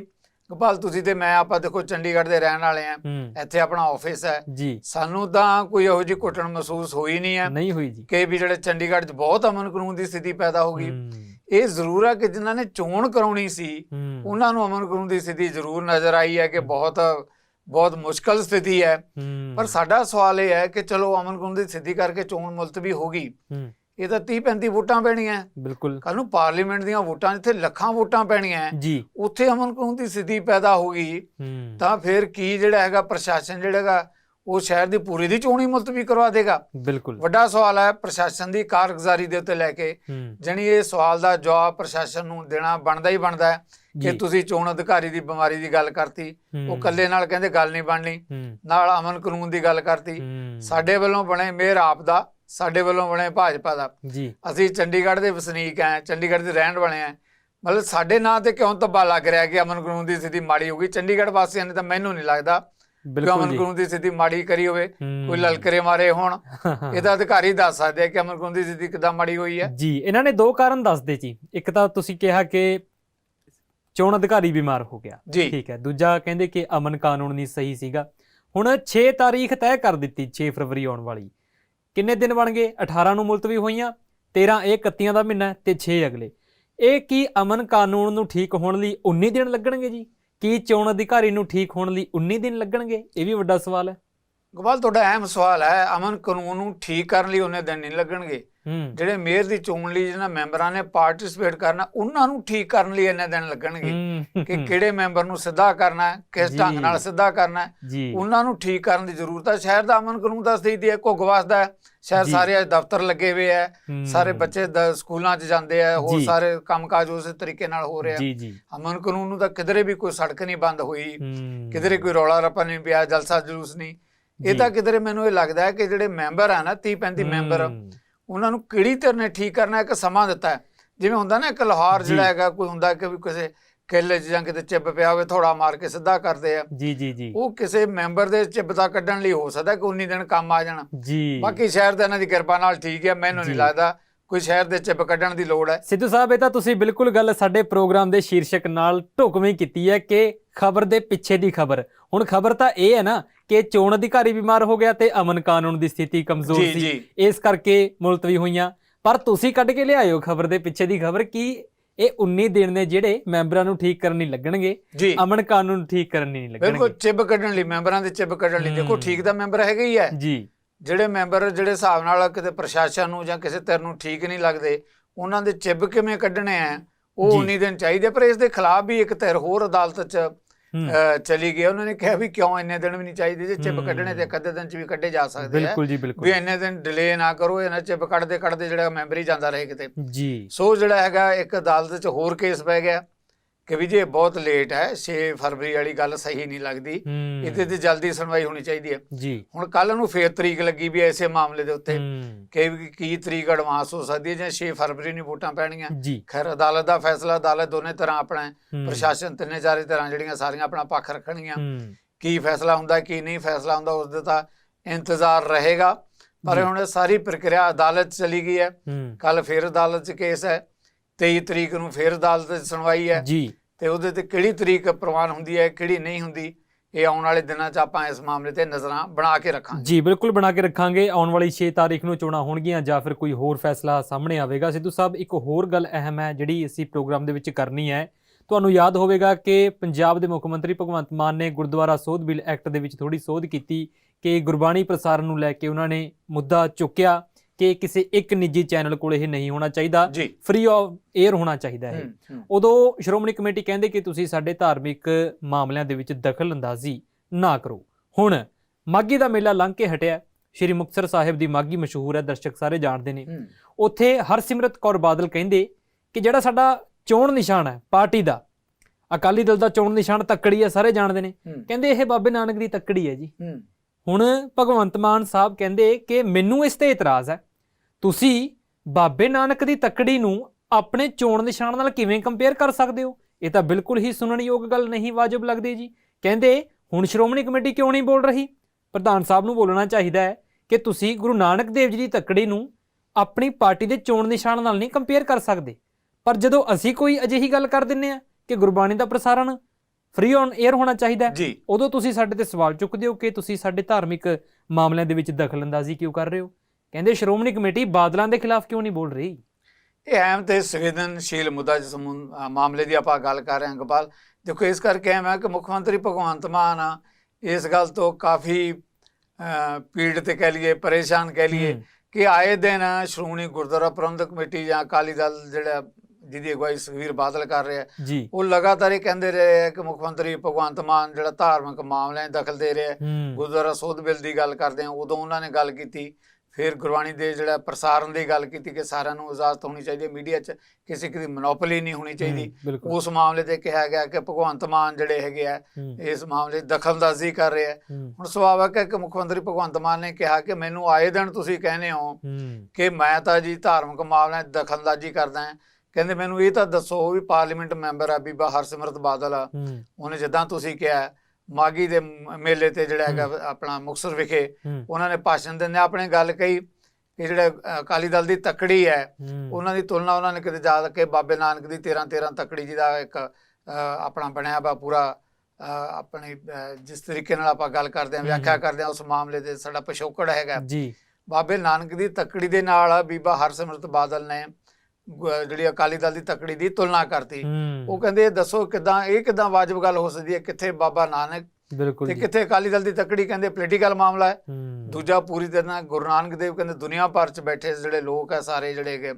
ਗੋਪਾਲ ਤੁਸੀਂ ਤੇ ਮੈਂ ਆਪਾਂ ਦੇਖੋ ਚੰਡੀਗੜ੍ਹ ਦੇ ਰਹਿਣ ਵਾਲੇ ਆ ਇੱਥੇ ਆਪਣਾ ਆਫਿਸ ਹੈ। ਜੀ। ਸਾਨੂੰ ਤਾਂ ਕੋਈ ਇਹੋ ਜਿਹੀ ਘੁੱਟਣ ਮਹਿਸੂਸ ਹੋਈ ਨਹੀਂ ਹੈ ਨਹੀਂ ਹੋਈ ਜੀ। ਕਿ ਵੀ ਜਿਹੜੇ ਚੰਡੀਗੜ੍ਹ 'ਚ ਬਹੁਤ ਅਮਨ ਕਾਨੂੰਨ ਦੀ ਸਥਿਤੀ ਪੈਦਾ ਹੋ ਗਈ। ਇਹ ਜ਼ਰੂਰ ਹੈ ਕਿ ਜਿਨ੍ਹਾਂ ਨੇ ਚੋਣ ਕਰਾਉਣੀ ਸੀ ਉਹਨਾਂ ਨੂੰ ਅਮਨ ਕਾਨੂੰਨ ਦੀ ਸਥਿਤੀ ਜ਼ਰੂਰ ਨਜ਼ਰ ਆਈ ਹੈ ਕਿ ਬਹੁਤ ਬਹੁਤ ਮੁਸ਼ਕਲ ਸਥਿਤੀ ਹੈ। ਪਰ ਸਾਡਾ ਸਵਾਲ ਇਹ ਹੈ ਕਿ ਚਲੋ ਅਮਨ ਕਾਨੂੰਨ ਦੀ ਸਥਿਤੀ ਕਰਕੇ ਚੋਣ ਮੁਲਤਵੀ ਹੋ ਗਈ। ਇਹ ਤਾਂ 30 35 ਵੋਟਾਂ ਪੈਣੀਆਂ। ਬਿਲਕੁਲ। ਕੱਲ ਨੂੰ ਪਾਰਲੀਮੈਂਟ ਦੀਆਂ ਵੋਟਾਂ ਜਿੱਥੇ ਲੱਖਾਂ ਵੋਟਾਂ ਪੈਣੀਆਂ ਜੀ। ਉੱਥੇ ਅਮਨ ਕਾਨੂੰਨ ਦੀ ਸਥਿਤੀ ਪੈਦਾ ਹੋ ਗਈ। ਤਾਂ ਫਿਰ ਕੀ ਜਿਹੜਾ ਹੈਗਾ ਪ੍ਰਸ਼ਾਸਨ ਜਿਹੜਾ ਹੈਗਾ ਉਹ ਸ਼ਹਿਰ ਦੀ ਪੂਰੀ ਦੀ ਚੋਣ ਮੁਲਤਵੀ ਕਰਵਾ ਦੇਗਾ। ਬਿਲਕੁਲ। ਵੱਡਾ ਸਵਾਲ ਹੈ ਪ੍ਰਸ਼ਾਸਨ ਦੀ ਕਾਰਗੁਜ਼ਾਰੀ ਦੇ ਉੱਤੇ ਲੈ ਕੇ। ਜਣੀ ਇਹ ਸਵਾਲ ਦਾ ਜਵਾਬ ਪ੍ਰਸ਼ਾਸਨ ਨੂੰ ਦੇਣਾ ਬਣਦਾ ਹੀ ਬਣਦਾ ਹੈ ਕਿ ਤੁਸੀਂ ਚੋਣ ਅਧਿਕਾਰੀ ਦੀ ਬਿਮਾਰੀ ਦੀ ਗੱਲ ਕਰਤੀ। ਉਹ ਇਕੱਲੇ ਨਾਲ ਕਹਿੰਦੇ ਗੱਲ ਨਹੀਂ ਬਣਨੀ। ਨਾਲ ਅਮਨ ਕਾਨੂੰਨ ਦੀ ਗੱਲ ਕਰਤੀ। ਸਾਡੇ ਵੱਲੋਂ ਬਣੇ ਮੇਅਰ ਆਪ ਦਾ ਸਾਡੇ ਵੱਲੋਂ ਬਣੇ ਭਾਜਪਾ ਦਾ। ਜੀ। ਅਸੀਂ ਚੰਡੀਗੜ੍ਹ ਦੇ ਵਸਨੀਕ ਆ ਚੰਡੀਗੜ੍ਹ ਦੇ ਰਹਿਣ ਵਾਲੇ ਆ ਮਤਲਬ ਸਾਡੇ ਨਾਂ ਤੇ ਕਿਉਂ ਤੱਬਾ ਲੱਗ ਰਿਹਾ ਕਿ ਅਮਨ ਕਾਨੂੰਨ ਦੀ ਸਥਿਤੀ ਮਾੜੀ ਹੋ ਗਈ? ਚੰਡੀਗੜ੍ਹ ਵਾਸੀਆਂ ਨੇ ਤਾਂ ਮੈਨੂੰ ਨਹੀਂ ਲੱਗਦਾ। ਬਿਲਕੁਲ ਅਮਨ ਜੀ। ਕਾਨੂੰਨ ਦੀ ਸਥਿਤੀ ਮਾੜੀ ਕਰੀ ਹੋਵੇ ਕੋਈ ਲਲਕਰੇ ਮਾਰੇ ਹੋਣ *laughs* ਇਹਦਾ ਅਧਿਕਾਰੀ ਦੱਸ ਸਕਦੇ ਆ ਕਿ ਅਮਨ ਕਾਨੂੰਨ ਦੀ ਸਥਿਤੀ ਕਿੱਦਾਂ ਮਾੜੀ ਹੋਈ ਹੈ। ਜੀ ਇਹਨਾਂ ਨੇ ਦੋ ਕਾਰਨ ਦੱਸਦੇ ਜੀ। ਇੱਕ ਤਾਂ ਤੁਸੀਂ ਕਿਹਾ ਕਿ ਚੋਣ ਅਧਿਕਾਰੀ ਬਿਮਾਰ ਹੋ ਗਿਆ। ਠੀਕ ਹੈ। ਦੂਜਾ ਕਹਿੰਦੇ ਕਿ ਅਮਨ ਕਾਨੂੰਨ ਨਹੀਂ ਸਹੀ ਸੀਗਾ। ਹੁਣ 6 ਤਾਰੀਖ ਤੈਅ ਕਰ ਦਿੱਤੀ 6 ਫਰਵਰੀ ਆਉਣ ਵਾਲੀ। ਕਿੰਨੇ ਦਿਨ ਬਣ ਗਏ? 18 ਨੂੰ ਮੁਲਤਵੀ ਹੋਈਆਂ 13 ਇਹ 31 ਦਾ ਮਹੀਨਾ ਤੇ 6 ਅਗਲੇ। ਇਹ ਕੀ ਅਮਨ ਕਾਨੂੰਨ ਨੂੰ ਠੀਕ ਹੋਣ ਲਈ 19 ਦਿਨ ਲੱਗਣਗੇ ਜੀ? ਕੀ ਚੋਣ ਅਧਿਕਾਰੀ ਨੂੰ ਠੀਕ ਹੋਣ ਲਈ 19 ਦਿਨ ਲੱਗਣਗੇ? ਇਹ ਵੀ ਵੱਡਾ ਸਵਾਲ ਹੈ। ਗੋਪਾਲ, ਤੁਹਾਡਾ ਅਹਿਮ ਸਵਾਲ ਹੈ, ਅਮਨ ਕਾਨੂੰਨ ਨੂੰ ਠੀਕ ਕਰਨ ਲਈ ਉਹਨੇ ਦਿਨ ਨਹੀਂ ਲੱਗਣਗੇ। ਜਿਹੜੇ ਮੇਅਰ ਦੀ ਚੋਣ ਲਈ ਜਿਹਨਾਂ ਮੈਂਬਰਾਂ ਨੇ ਪਾਰਟਿਸਿਪੇਟ ਕਰਨਾ ਉਹਨਾਂ ਨੂੰ ਠੀਕ ਕਰਨ ਲਈ ਇੰਨੇ ਦਿਨ ਲੱਗਣਗੇ ਕਿ ਕਿਹੜੇ ਮੈਂਬਰ ਨੂੰ ਸਿੱਧਾ ਕਰਨਾ ਹੈ ਕਿਸ। ਢੰਗ ਨਾਲ ਸਿੱਧਾ ਕਰਨਾ ਹੈ। ਉਹਨਾਂ ਨੂੰ ਠੀਕ ਕਰਨ ਦੀ ਜ਼ਰੂਰਤ ਹੈ। ਸ਼ਹਿਰ ਦਾ ਅਮਨ ਕਾਨੂੰਨ ਦਾ ਸਥਿਤੀ ਹੈ ਘੁੱਗ ਵਸਦਾ ਹੈ। ਸ਼ਹਿਰ। ਸਾਰੇ ਅੱਜ ਦਫ਼ਤਰ ਲੱਗੇ ਹੋਏ ਹੂੰ, ਸਾਰੇ ਬੱਚੇ ਸਕੂਲਾਂ 'ਚ ਜਾਂਦੇ ਆ ਹੋਰ। ਸਾਰੇ ਕੰਮਕਾਜ ਉਸੇ ਤਰੀਕੇ ਨਾਲ ਹੋ ਰਿਹਾ ਅਮਨ ਕਾਨੂੰਨ ਨੂੰ ਤਾਂ ਕਿਧਰੇ ਵੀ ਕੋਈ ਸੜਕ ਨਹੀਂ ਬੰਦ ਹੋਈ। ਕਿਧਰੇ ਕੋਈ ਰੌਲਾ ਰੱਪਾ ਨਹੀਂ ਪਿਆ ਜਲਸਾ ਜਲੂਸ ਨਹੀਂ। ਇਹ। ਤਾਂ ਕਿਧਰੇ ਮੈਨੂੰ ਇਹ ਲੱਗਦਾ ਹੈ ਕਿ ਜਿਹੜੇ ਮੈਂਬਰ ਆ ਨਾ 30 35 ਮੈਂਬਰ ਉਹਨਾਂ ਨੂੰ ਕਿਹੜੀ ਧਿਰ ਨੇ ਠੀਕ ਕਰਨਾ ਇੱਕ ਸਮਾਂ ਦਿੱਤਾ ਹੈ। ਜਿਵੇਂ ਹੁੰਦਾ ਨਾ ਇੱਕ ਲਾਹੌਰ। ਜਿਹੜਾ ਹੈਗਾ ਕੋਈ ਹੁੰਦਾ ਕਿ ਵੀ ਕਿਸੇ ਕਿੱਲੇ ਜਾਂ ਕਿਤੇ ਚਿੱਬ ਪਿਆ ਹੋਵੇ ਥੋੜਾ ਮਾਰ ਕੇ ਸਿੱਧਾ ਕਰਦੇ ਆ। ਜੀ ਜੀ ਜੀ। ਉਹ ਕਿਸੇ ਮੈਂਬਰ ਦੇ ਚਿੱਬਤਾ ਕੱਢਣ ਲਈ ਹੋ ਸਕਦਾ ਕਿ 19 ਦਿਨ ਕੰਮ ਆ ਜਾਣ। ਜੀ। ਬਾਕੀ ਸ਼ਹਿਰ ਦੇ ਇਹਨਾਂ ਦੀ ਕਿਰਪਾ ਨਾਲ ਠੀਕ ਹੈ ਮੈਨੂੰ ਨਹੀਂ। ਲੱਗਦਾ। ਕੋਈ ਸ਼ਹਿਰ ਦੇ ਚਿੱਬ ਕੱਢਣ ਦੀ ਲੋੜ ਹੈ। ਸਿੱਧੂ ਸਾਹਿਬ ਇਹ ਤਾਂ ਤੁਸੀਂ ਬਿਲਕੁਲ ਗੱਲ ਸਾਡੇ ਪ੍ਰੋਗਰਾਮ ਦੇ ਸ਼ੀਰਸ਼ਕ ਨਾਲ ਢੁਕਵੀਂ ਕੀਤੀ ਹੈ ਕਿ ਖਬਰ ਦੇ ਪਿੱਛੇ ਦੀ ਖਬਰ। ਹੁਣ ਖਬਰ ਤਾਂ ਇਹ ਹੈ ਨਾ ਕਿ ਚੋਣ ਅਧਿਕਾਰੀ ਬਿਮਾਰ ਹੋ ਗਿਆ ਤੇ ਅਮਨ ਕਾਨੂੰਨ ਦੀ ਸਥਿਤੀ ਕਮਜ਼ੋਰ ਜੀ ਸੀ। ਜੀ। ਇਸ ਕਰਕੇ ਮੁਲਤਵੀ ਹੋਈਆਂ। ਪਰ ਤੁਸੀਂ ਕੱਢ ਕੇ ਲਿਆਇਓ ਖਬਰ ਦੇ ਪਿੱਛੇ ਦੀ ਖਬਰ ਕਿ ਇਹ 19 ਦਿਨ ਨੇ ਜਿਹੜੇ ਮੈਂਬਰਾਂ ਨੂੰ ਠੀਕ ਕਰਨ ਨਹੀਂ ਲੱਗਣਗੇ ਜੀ। ਅਮਨ ਕਾਨੂੰਨ ਠੀਕ ਕਰਨ ਨਹੀਂ ਬਿਲਕੁਲ ਲੱਗਣਗੇ ਚਿੱਬ ਕੱਢਣ ਲਈ ਮੈਂਬਰਾਂ ਦੇ ਚਿੱਬ ਕੱਢਣ ਲਈ। ਦੇਖੋ ਹੂੰ। ਠੀਕ ਦਾ ਮੈਂਬਰ ਹੈਗਾ ਹੀ ਹੈ। ਜੀ। ਜਿਹੜੇ ਮੈਂਬਰ ਜਿਹੜੇ ਹਿਸਾਬ ਨਾਲ ਕਿਤੇ ਪ੍ਰਸ਼ਾਸਨ ਨੂੰ ਜਾਂ ਕਿਸੇ ਧਿਰ ਨੂੰ ਠੀਕ ਨਹੀਂ ਲੱਗਦੇ ਉਹਨਾਂ ਦੇ ਚਿੱਬ ਕਿਵੇਂ ਕੱਢਣੇ ਆ ਉਹ ਜੀ। 19 ਦਿਨ ਚਾਹੀਦੇ ਪਰ ਇਸ ਦੇ ਖਿਲਾਫ ਵੀ ਇੱਕ ਧਿਰ ਹੋਰ ਅਦਾਲਤ 'ਚ ਚਲੀ ਗਈ ਉਹਨਾਂ ਨੇ ਕਿਹਾ ਵੀ ਕਿਉਂ ਇੰਨੇ ਦਿਨ ਵੀ ਨਹੀਂ ਚਾਹੀਦੇ? ਜੇ ਚਿੱਬ ਹੂੰ। ਕੱਢਣੇ ਤੇ ਅੱਧੇ ਦਿਨ 'ਚ ਵੀ ਕੱਢੇ ਜਾ ਸਕਦੇ ਆ। ਬਿਲਕੁਲ ਜੀ ਵੀ ਇੰਨੇ ਦਿਨ ਡਿਲੇ ਨਾ ਕਰੋ ਇਹਨਾਂ ਚਿੱਬ ਕੱਢਦੇ ਕੱਢਦੇ ਜਿਹੜਾ ਮੈਂਬਰ ਹੀ ਜਾਂਦਾ ਰਹੇ ਕਿਤੇ। ਜੀ। ਸੋ ਜਿਹੜਾ ਹੈਗਾ ਇੱਕ ਅਦਾਲਤ 'ਚ ਹੋਰ ਕੇਸ ਪੈ ਗਿਆ। ਕਿ ਵੀ ਜੀ ਬਹੁਤ ਲੇਟ ਹੈ 6 ਫਰਵਰੀ ਵਾਲੀ ਗੱਲ ਸਹੀ ਨਹੀਂ ਲੱਗਦੀ। ਇਹਦੇ ਤੇ ਜਲਦੀ ਸੁਣਵਾਈ ਹੋਣੀ ਚਾਹੀਦੀ ਹੈ। ਜੀ। ਹੁਣ ਕੱਲ ਨੂੰ ਫੇਰ ਤਰੀਕ ਲੱਗੀ ਵੀ ਇਸੇ ਮਾਮਲੇ ਦੇ ਉੱਤੇ ਕਿ ਕੀ ਤਰੀਕ ਐਡਵਾਂਸ ਹੋ ਸਕਦੀ ਹੈ ਜਾਂ 6 ਫਰਵਰੀ ਨੂੰ ਵੋਟਾਂ ਪੈਣਗੀਆਂ। ਜੀ। ਖੈਰ ਅਦਾਲਤ ਦਾ ਫੈਸਲਾ ਅਦਾਲਤ ਦੋਨੇ ਤਰ੍ਹਾਂ ਆਪਣਾ ਪ੍ਰਸ਼ਾਸਨ ਤਿੰਨੇ ਚਾਰੇ ਤਰ੍ਹਾਂ ਜਿਹੜੀਆਂ ਸਾਰੀਆਂ ਆਪਣਾ ਪੱਖ ਰੱਖਣਗੀਆਂ। ਕੀ ਫੈਸਲਾ ਹੁੰਦਾ ਕੀ ਨਹੀਂ ਫੈਸਲਾ ਹੁੰਦਾ ਉਸ ਦੇ ਤਾਂ ਇੰਤਜ਼ਾਰ ਰਹੇਗਾ। ਪਰ। ਹੁਣ ਸਾਰੀ ਪ੍ਰਕਿਰਿਆ ਅਦਾਲਤ ਚਲੀ ਗਈ ਹੂੰ, ਕੱਲ ਫੇਰ ਅਦਾਲਤ 'ਚ ਕੇਸ ਹੈ। 23 ਤਰੀਕ ਨੂੰ ਫੇਰ ਅਦਾਲਤ 'ਚ ਸੁਣਵਾਈ ਹੈ। ਜੀ। ਤੇ ਉਹਦੇ ਤੇ ਕਿਹੜੀ ਤਰੀਕ ਪ੍ਰਵਾਨ ਹੁੰਦੀ ਹੈ ਕਿਹੜੀ ਨਹੀਂ ਹੁੰਦੀ ਇਹ ਆਉਣ ਵਾਲੇ ਦਿਨਾਂ 'ਚ ਆਪਾਂ ਇਸ ਮਾਮਲੇ ਤੇ ਨਜ਼ਰਾਂ ਬਣਾ ਕੇ ਰੱਖਾਂਗੇ। ਜੀ ਬਿਲਕੁਲ ਬਣਾ ਕੇ ਰੱਖਾਂਗੇ। ਆਉਣ ਵਾਲੀ 6 ਤਾਰੀਖ ਨੂੰ ਚੋਣਾਂ ਹੋਣਗੀਆਂ ਜਾਂ ਫਿਰ ਕੋਈ ਹੋਰ ਫੈਸਲਾ ਸਾਹਮਣੇ ਆਵੇਗਾ। ਸਿੱਧੂ ਸਾਹਿਬ ਇੱਕ ਹੋਰ ਗੱਲ ਅਹਿਮ ਹੈ ਜਿਹੜੀ ਅਸੀਂ ਪ੍ਰੋਗਰਾਮ ਦੇ ਵਿੱਚ ਕਰਨੀ ਹੈ। ਤੁਹਾਨੂੰ ਯਾਦ ਹੋਵੇਗਾ ਕਿ ਪੰਜਾਬ ਦੇ ਮੁੱਖ ਮੰਤਰੀ ਭਗਵੰਤ ਮਾਨ ਨੇ ਗੁਰਦੁਆਰਾ ਸੋਧ ਬਿੱਲ ਐਕਟ ਦੇ ਵਿੱਚ ਥੋੜੀ ਸੋਧ ਕੀਤੀ ਕਿ ਗੁਰਬਾਣੀ ਪ੍ਰਸਾਰਣ ਨੂੰ ਲੈ ਕੇ ਉਹਨਾਂ ਨੇ ਮੁੱਦਾ ਚੁੱਕਿਆ। ਕਿ ਕਿਸੇ ਇੱਕ ਨਿੱਜੀ ਚੈਨਲ ਕੋਲ ਇਹ ਨਹੀਂ ਹੋਣਾ ਚਾਹੀਦਾ। ਫ੍ਰੀ ਆਫ 에ਅਰ ਹੋਣਾ ਚਾਹੀਦਾ ਹੈ ਉਦੋਂ ਸ਼੍ਰੋਮਣੀ ਕਮੇਟੀ ਕਹਿੰਦੇ ਕਿ ਤੁਸੀਂ ਸਾਡੇ ਧਾਰਮਿਕ ਮਾਮਲਿਆਂ ਦੇ ਵਿੱਚ ਦਖਲ ਅੰਦਾਜ਼ੀ ਨਾ ਕਰੋ। ਹੁਣ ਮਾਗੀ ਦਾ ਮੇਲਾ ਲੰਘ ਕੇ ਹਟਿਆ। ਸ਼੍ਰੀ ਮੁਕਤਸਰ ਸਾਹਿਬ ਦੀ ਮਾਗੀ ਮਸ਼ਹੂਰ ਹੈ ਦਰਸ਼ਕ ਸਾਰੇ ਜਾਣਦੇ ਨੇ। ਉੱਥੇ ਹਰਸਿਮਰਤ ਕੌਰ ਬਾਦਲ ਕਹਿੰਦੇ ਕਿ ਜਿਹੜਾ ਸਾਡਾ ਚੋਣ ਨਿਸ਼ਾਨ ਹੈ ਪਾਰਟੀ ਦਾ ਅਕਾਲੀ ਦਲ ਦਾ ਚੋਣ ਨਿਸ਼ਾਨ ਤੱਕੜੀ ਹੈ ਸਾਰੇ ਜਾਣਦੇ ਨੇ। ਕਹਿੰਦੇ ਇਹ ਬਾਬੇ ਨਾਨਕ ਦੀ ਤੱਕੜੀ ਹੈ ਜੀ। ਹੁਣ ਭਗਵੰਤ ਮਾਨ ਸਾਹਿਬ ਕਹਿੰਦੇ ਕਿ ਮੈਨੂੰ ਇਸ ਤੇ ਇਤਰਾਜ਼ ਹੈ। ਤੁਸੀਂ ਬਾਬੇ ਨਾਨਕ ਦੀ ਤੱਕੜੀ ਨੂੰ ਆਪਣੇ ਚੋਣ ਨਿਸ਼ਾਨ ਨਾਲ ਕਿਵੇਂ ਕੰਪੇਅਰ ਕਰ ਸਕਦੇ ਹੋ? ਇਹ ਤਾਂ ਬਿਲਕੁਲ ਹੀ ਸੁਣਨਯੋਗ ਗੱਲ ਨਹੀਂ ਵਾਜਬ ਲੱਗਦੀ ਜੀ। ਕਹਿੰਦੇ, ਹੁਣ ਸ਼੍ਰੋਮਣੀ ਕਮੇਟੀ ਕਿਉਂ ਨਹੀਂ ਬੋਲ ਰਹੀ? ਪ੍ਰਧਾਨ ਸਾਹਿਬ ਨੂੰ ਬੋਲਣਾ ਚਾਹੀਦਾ ਹੈ ਕਿ ਤੁਸੀਂ ਗੁਰੂ ਨਾਨਕ ਦੇਵ ਜੀ ਦੀ ਤੱਕੜੀ ਨੂੰ ਆਪਣੀ ਪਾਰਟੀ ਦੇ ਚੋਣ ਨਿਸ਼ਾਨ ਨਾਲ ਨਹੀਂ ਕੰਪੇਅਰ ਕਰ ਸਕਦੇ। ਪਰ ਜਦੋਂ ਅਸੀਂ ਕੋਈ ਅਜਿਹੀ ਗੱਲ ਕਰ ਦਿੰਨੇ ਆ ਕਿ ਗੁਰਬਾਣੀ ਦਾ ਪ੍ਰਸਾਰਣ ਫ੍ਰੀ ਔਨ 에ਅਰ ਹੋਣਾ ਚਾਹੀਦਾ ਹੈ। ਉਦੋਂ ਤੁਸੀਂ ਸਾਡੇ ਤੇ ਸਵਾਲ ਚੁੱਕਦੇ ਹੋ ਕਿ ਤੁਸੀਂ ਸਾਡੇ ਧਾਰਮਿਕ ਮਾਮਲਿਆਂ ਦੇ ਵਿੱਚ ਦਖਲਅੰਦਾਜ਼ੀ ਕਿਉਂ ਕਰ ਰਹੇ ਹੋ? ਕਹਿੰਦੇ ਸ਼੍ਰੋਮਣੀ ਕਮੇਟੀ ਬਾਦਲਾਂ ਦੇ ਖਿਲਾਫ ਕਿਉਂ ਨਹੀਂ ਬੋਲ ਰਹੀ? ਇਹ ਅਹਿਮ ਤੇ ਸੰਵੇਦਨਸ਼ੀਲ ਮੁੱਦਾ ਜਿਸ ਮਾਮਲੇ ਦੀ ਆਪਾਂ ਗੱਲ ਕਰ ਰਹੇ ਹਾਂ ਗੋਪਾਲ। ਦੇਖੋ ਇਸ ਕਰਕੇ ਅਹਿਮ ਹੈ ਕਿ ਮੁੱਖ ਮੰਤਰੀ ਭਗਵੰਤ ਮਾਨ ਇਸ ਗੱਲ ਤੋਂ ਕਾਫੀ ਪੀੜਤ ਕਹਿ ਲਈਏ ਪਰੇਸ਼ਾਨ ਕਹਿ ਲਈਏ ਕਿ ਆਏ ਦਿਨ ਸ਼੍ਰੋਮਣੀ ਗੁਰਦੁਆਰਾ ਪ੍ਰਬੰਧਕ ਕਮੇਟੀ ਜਾਂ ਅਕਾਲੀ ਦਲ ਜਿਹੜਾ ਜਿਹਦੀ ਅਗਵਾਈ ਸੁਖਵੀਰ ਬਾਦਲ ਕਰ ਰਿਹਾ ਉਹ ਲਗਾਤਾਰ ਇਹ ਕਹਿੰਦੇ ਰਹੇ ਹੈ ਕਿ ਮੁੱਖ ਮੰਤਰੀ ਭਗਵੰਤ ਮਾਨ ਜਿਹੜਾ ਧਾਰਮਿਕ ਮਾਮਲਿਆਂ 'ਚ ਦਖਲ ਦੇ ਰਿਹਾ ਗੁਰਦੁਆਰਾ ਸੋਧ ਬਿੱਲ ਦੀ ਗੱਲ ਕਰਦੇ ਆ ਉਦੋਂ ਉਹਨਾਂ ਨੇ ਗੱਲ ਕੀਤੀ। ਫਿਰ ਗੁਰਬਾਣੀ ਦੇ ਜਿਹੜਾ ਪ੍ਰਸਾਰਣ ਦੀ ਗੱਲ ਕੀਤੀ ਕਿ ਸਾਰਿਆਂ ਨੂੰ ਇਜਾਜ਼ਤ ਹੋਣੀ ਚਾਹੀਦੀ ਹੈ। ਮੀਡੀਆ 'ਚ ਕਿਸੇ ਕਿਸੇ ਦੀ ਮੋਨੋਪੋਲੀ ਨਹੀਂ ਹੋਣੀ ਚਾਹੀਦੀ। ਉਸ ਮਾਮਲੇ ਤੇ ਕਿਹਾ ਗਿਆ ਕਿ ਭਗਵੰਤ ਮਾਨ ਜਿਹੜੇ ਹੈਗੇ ਆ ਇਸ ਮਾਮਲੇ ਦਖਲਅੰਦਾਜ਼ੀ ਕਰ ਰਹੇ ਆ। ਹੁਣ ਸੁਭਾਵਕ ਹੈ ਕਿ ਮੁੱਖ ਮੰਤਰੀ ਭਗਵੰਤ ਮਾਨ ਨੇ ਕਿਹਾ ਕਿ ਮੈਨੂੰ ਆਏ ਦਿਨ ਤੁਸੀਂ ਕਹਿੰਦੇ ਹੋ ਹੂੰ। ਕਿ ਮੈਂ ਤਾਂ ਜੀ ਧਾਰਮਿਕ ਮਾਮਲਿਆਂ 'ਚ ਦਖਲਅੰਦਾਜ਼ੀ ਕਰਦਾ ਹਾਂ। ਕਹਿੰਦੇ ਮੈਨੂੰ ਇਹ ਤਾਂ ਦੱਸੋ ਉਹ ਵੀ ਪਾਰਲੀਮੈਂਟ ਮੈਂਬਰ ਆ ਬੀਬਾ ਹਰਸਿਮਰਤ ਬਾਦਲ ਆ। ਉਹਨੇ ਜਿੱਦਾਂ ਤੁਸੀਂ ਕਿਹਾ ਮਾਗੀ ਦੇ ਮੇਲੇ ਤੇ ਜਿਹੜਾ ਹੈਗਾ ਆਪਣਾ ਮੁਕਤਸਰ ਵਿਖੇ ਉਹਨਾਂ ਨੇ ਭਾਸ਼ਣ ਦਿੰਦੇ ਆਪਣੇ ਗੱਲ ਕਹੀ ਕਿ ਜਿਹੜੇ ਅਕਾਲੀ ਦਲ ਦੀ ਤਕੜੀ ਹੈ ਉਹਨਾਂ ਦੀ ਤੁਲਨਾ ਉਹਨਾਂ ਨੇ ਕਿਤੇ ਜਾ ਕੇ ਬਾਬੇ ਨਾਨਕ ਦੀ 13 13 ਤਕੜੀ ਜਿਹਦਾ ਇੱਕ ਅ, ਆਪਣਾ ਬਣਿਆ ਵਾ ਪੂਰਾ ਆਪਣੀ ਜਿਸ ਤਰੀਕੇ ਨਾਲ ਆਪਾਂ ਗੱਲ ਕਰਦੇ ਹਮ, ਵਿਆਖਿਆ। ਕਰਦੇ ਹਾਂ ਉਸ ਮਾਮਲੇ ਦੇ ਸਾਡਾ ਪਿਛੋਕੜ ਹੈਗਾ। ਜੀ। ਬਾਬੇ ਨਾਨਕ ਦੀ ਤਕੜੀ ਦੇ ਨਾਲ ਬੀਬਾ ਹਰਸਿਮਰਤ ਬਾਦਲ ਨੇ ਜਿਹੜੀ ਅਕਾਲੀ ਦਲ ਦੀ ਤਕੜੀ ਦੀ ਤੁਲਨਾ ਕਰਤੀ। ਉਹ ਕਹਿੰਦੇ ਦੱਸੋ ਕਿਦਾਂ ਇਹ ਕਿਦਾਂ ਵਾਜਬ ਗੱਲ ਹੋ ਸਕਦੀ ਹੈ? ਕਿੱਥੇ ਬਾਬਾ ਨਾਨਕ ਬਿਲਕੁਲ ਤੇ ਕਿੱਥੇ ਅਕਾਲੀ ਦਲ ਦੀ ਤਕੜੀ? ਕਹਿੰਦੇ ਪੋਲੀਟੀਕਲ ਮਾਮਲਾ ਹੈ। ਦੂਜਾ ਪੂਰੀ ਤਰ੍ਹਾਂ ਗੁਰੂ ਨਾਨਕ ਦੇਵ ਕਹਿੰਦੇ ਦੁਨੀਆ ਭਰ ਚ ਬੈਠੇ ਜਿਹੜੇ ਲੋਕ ਆ ਸਾਰੇ ਜਿਹੜੇ ਹੈਗੇ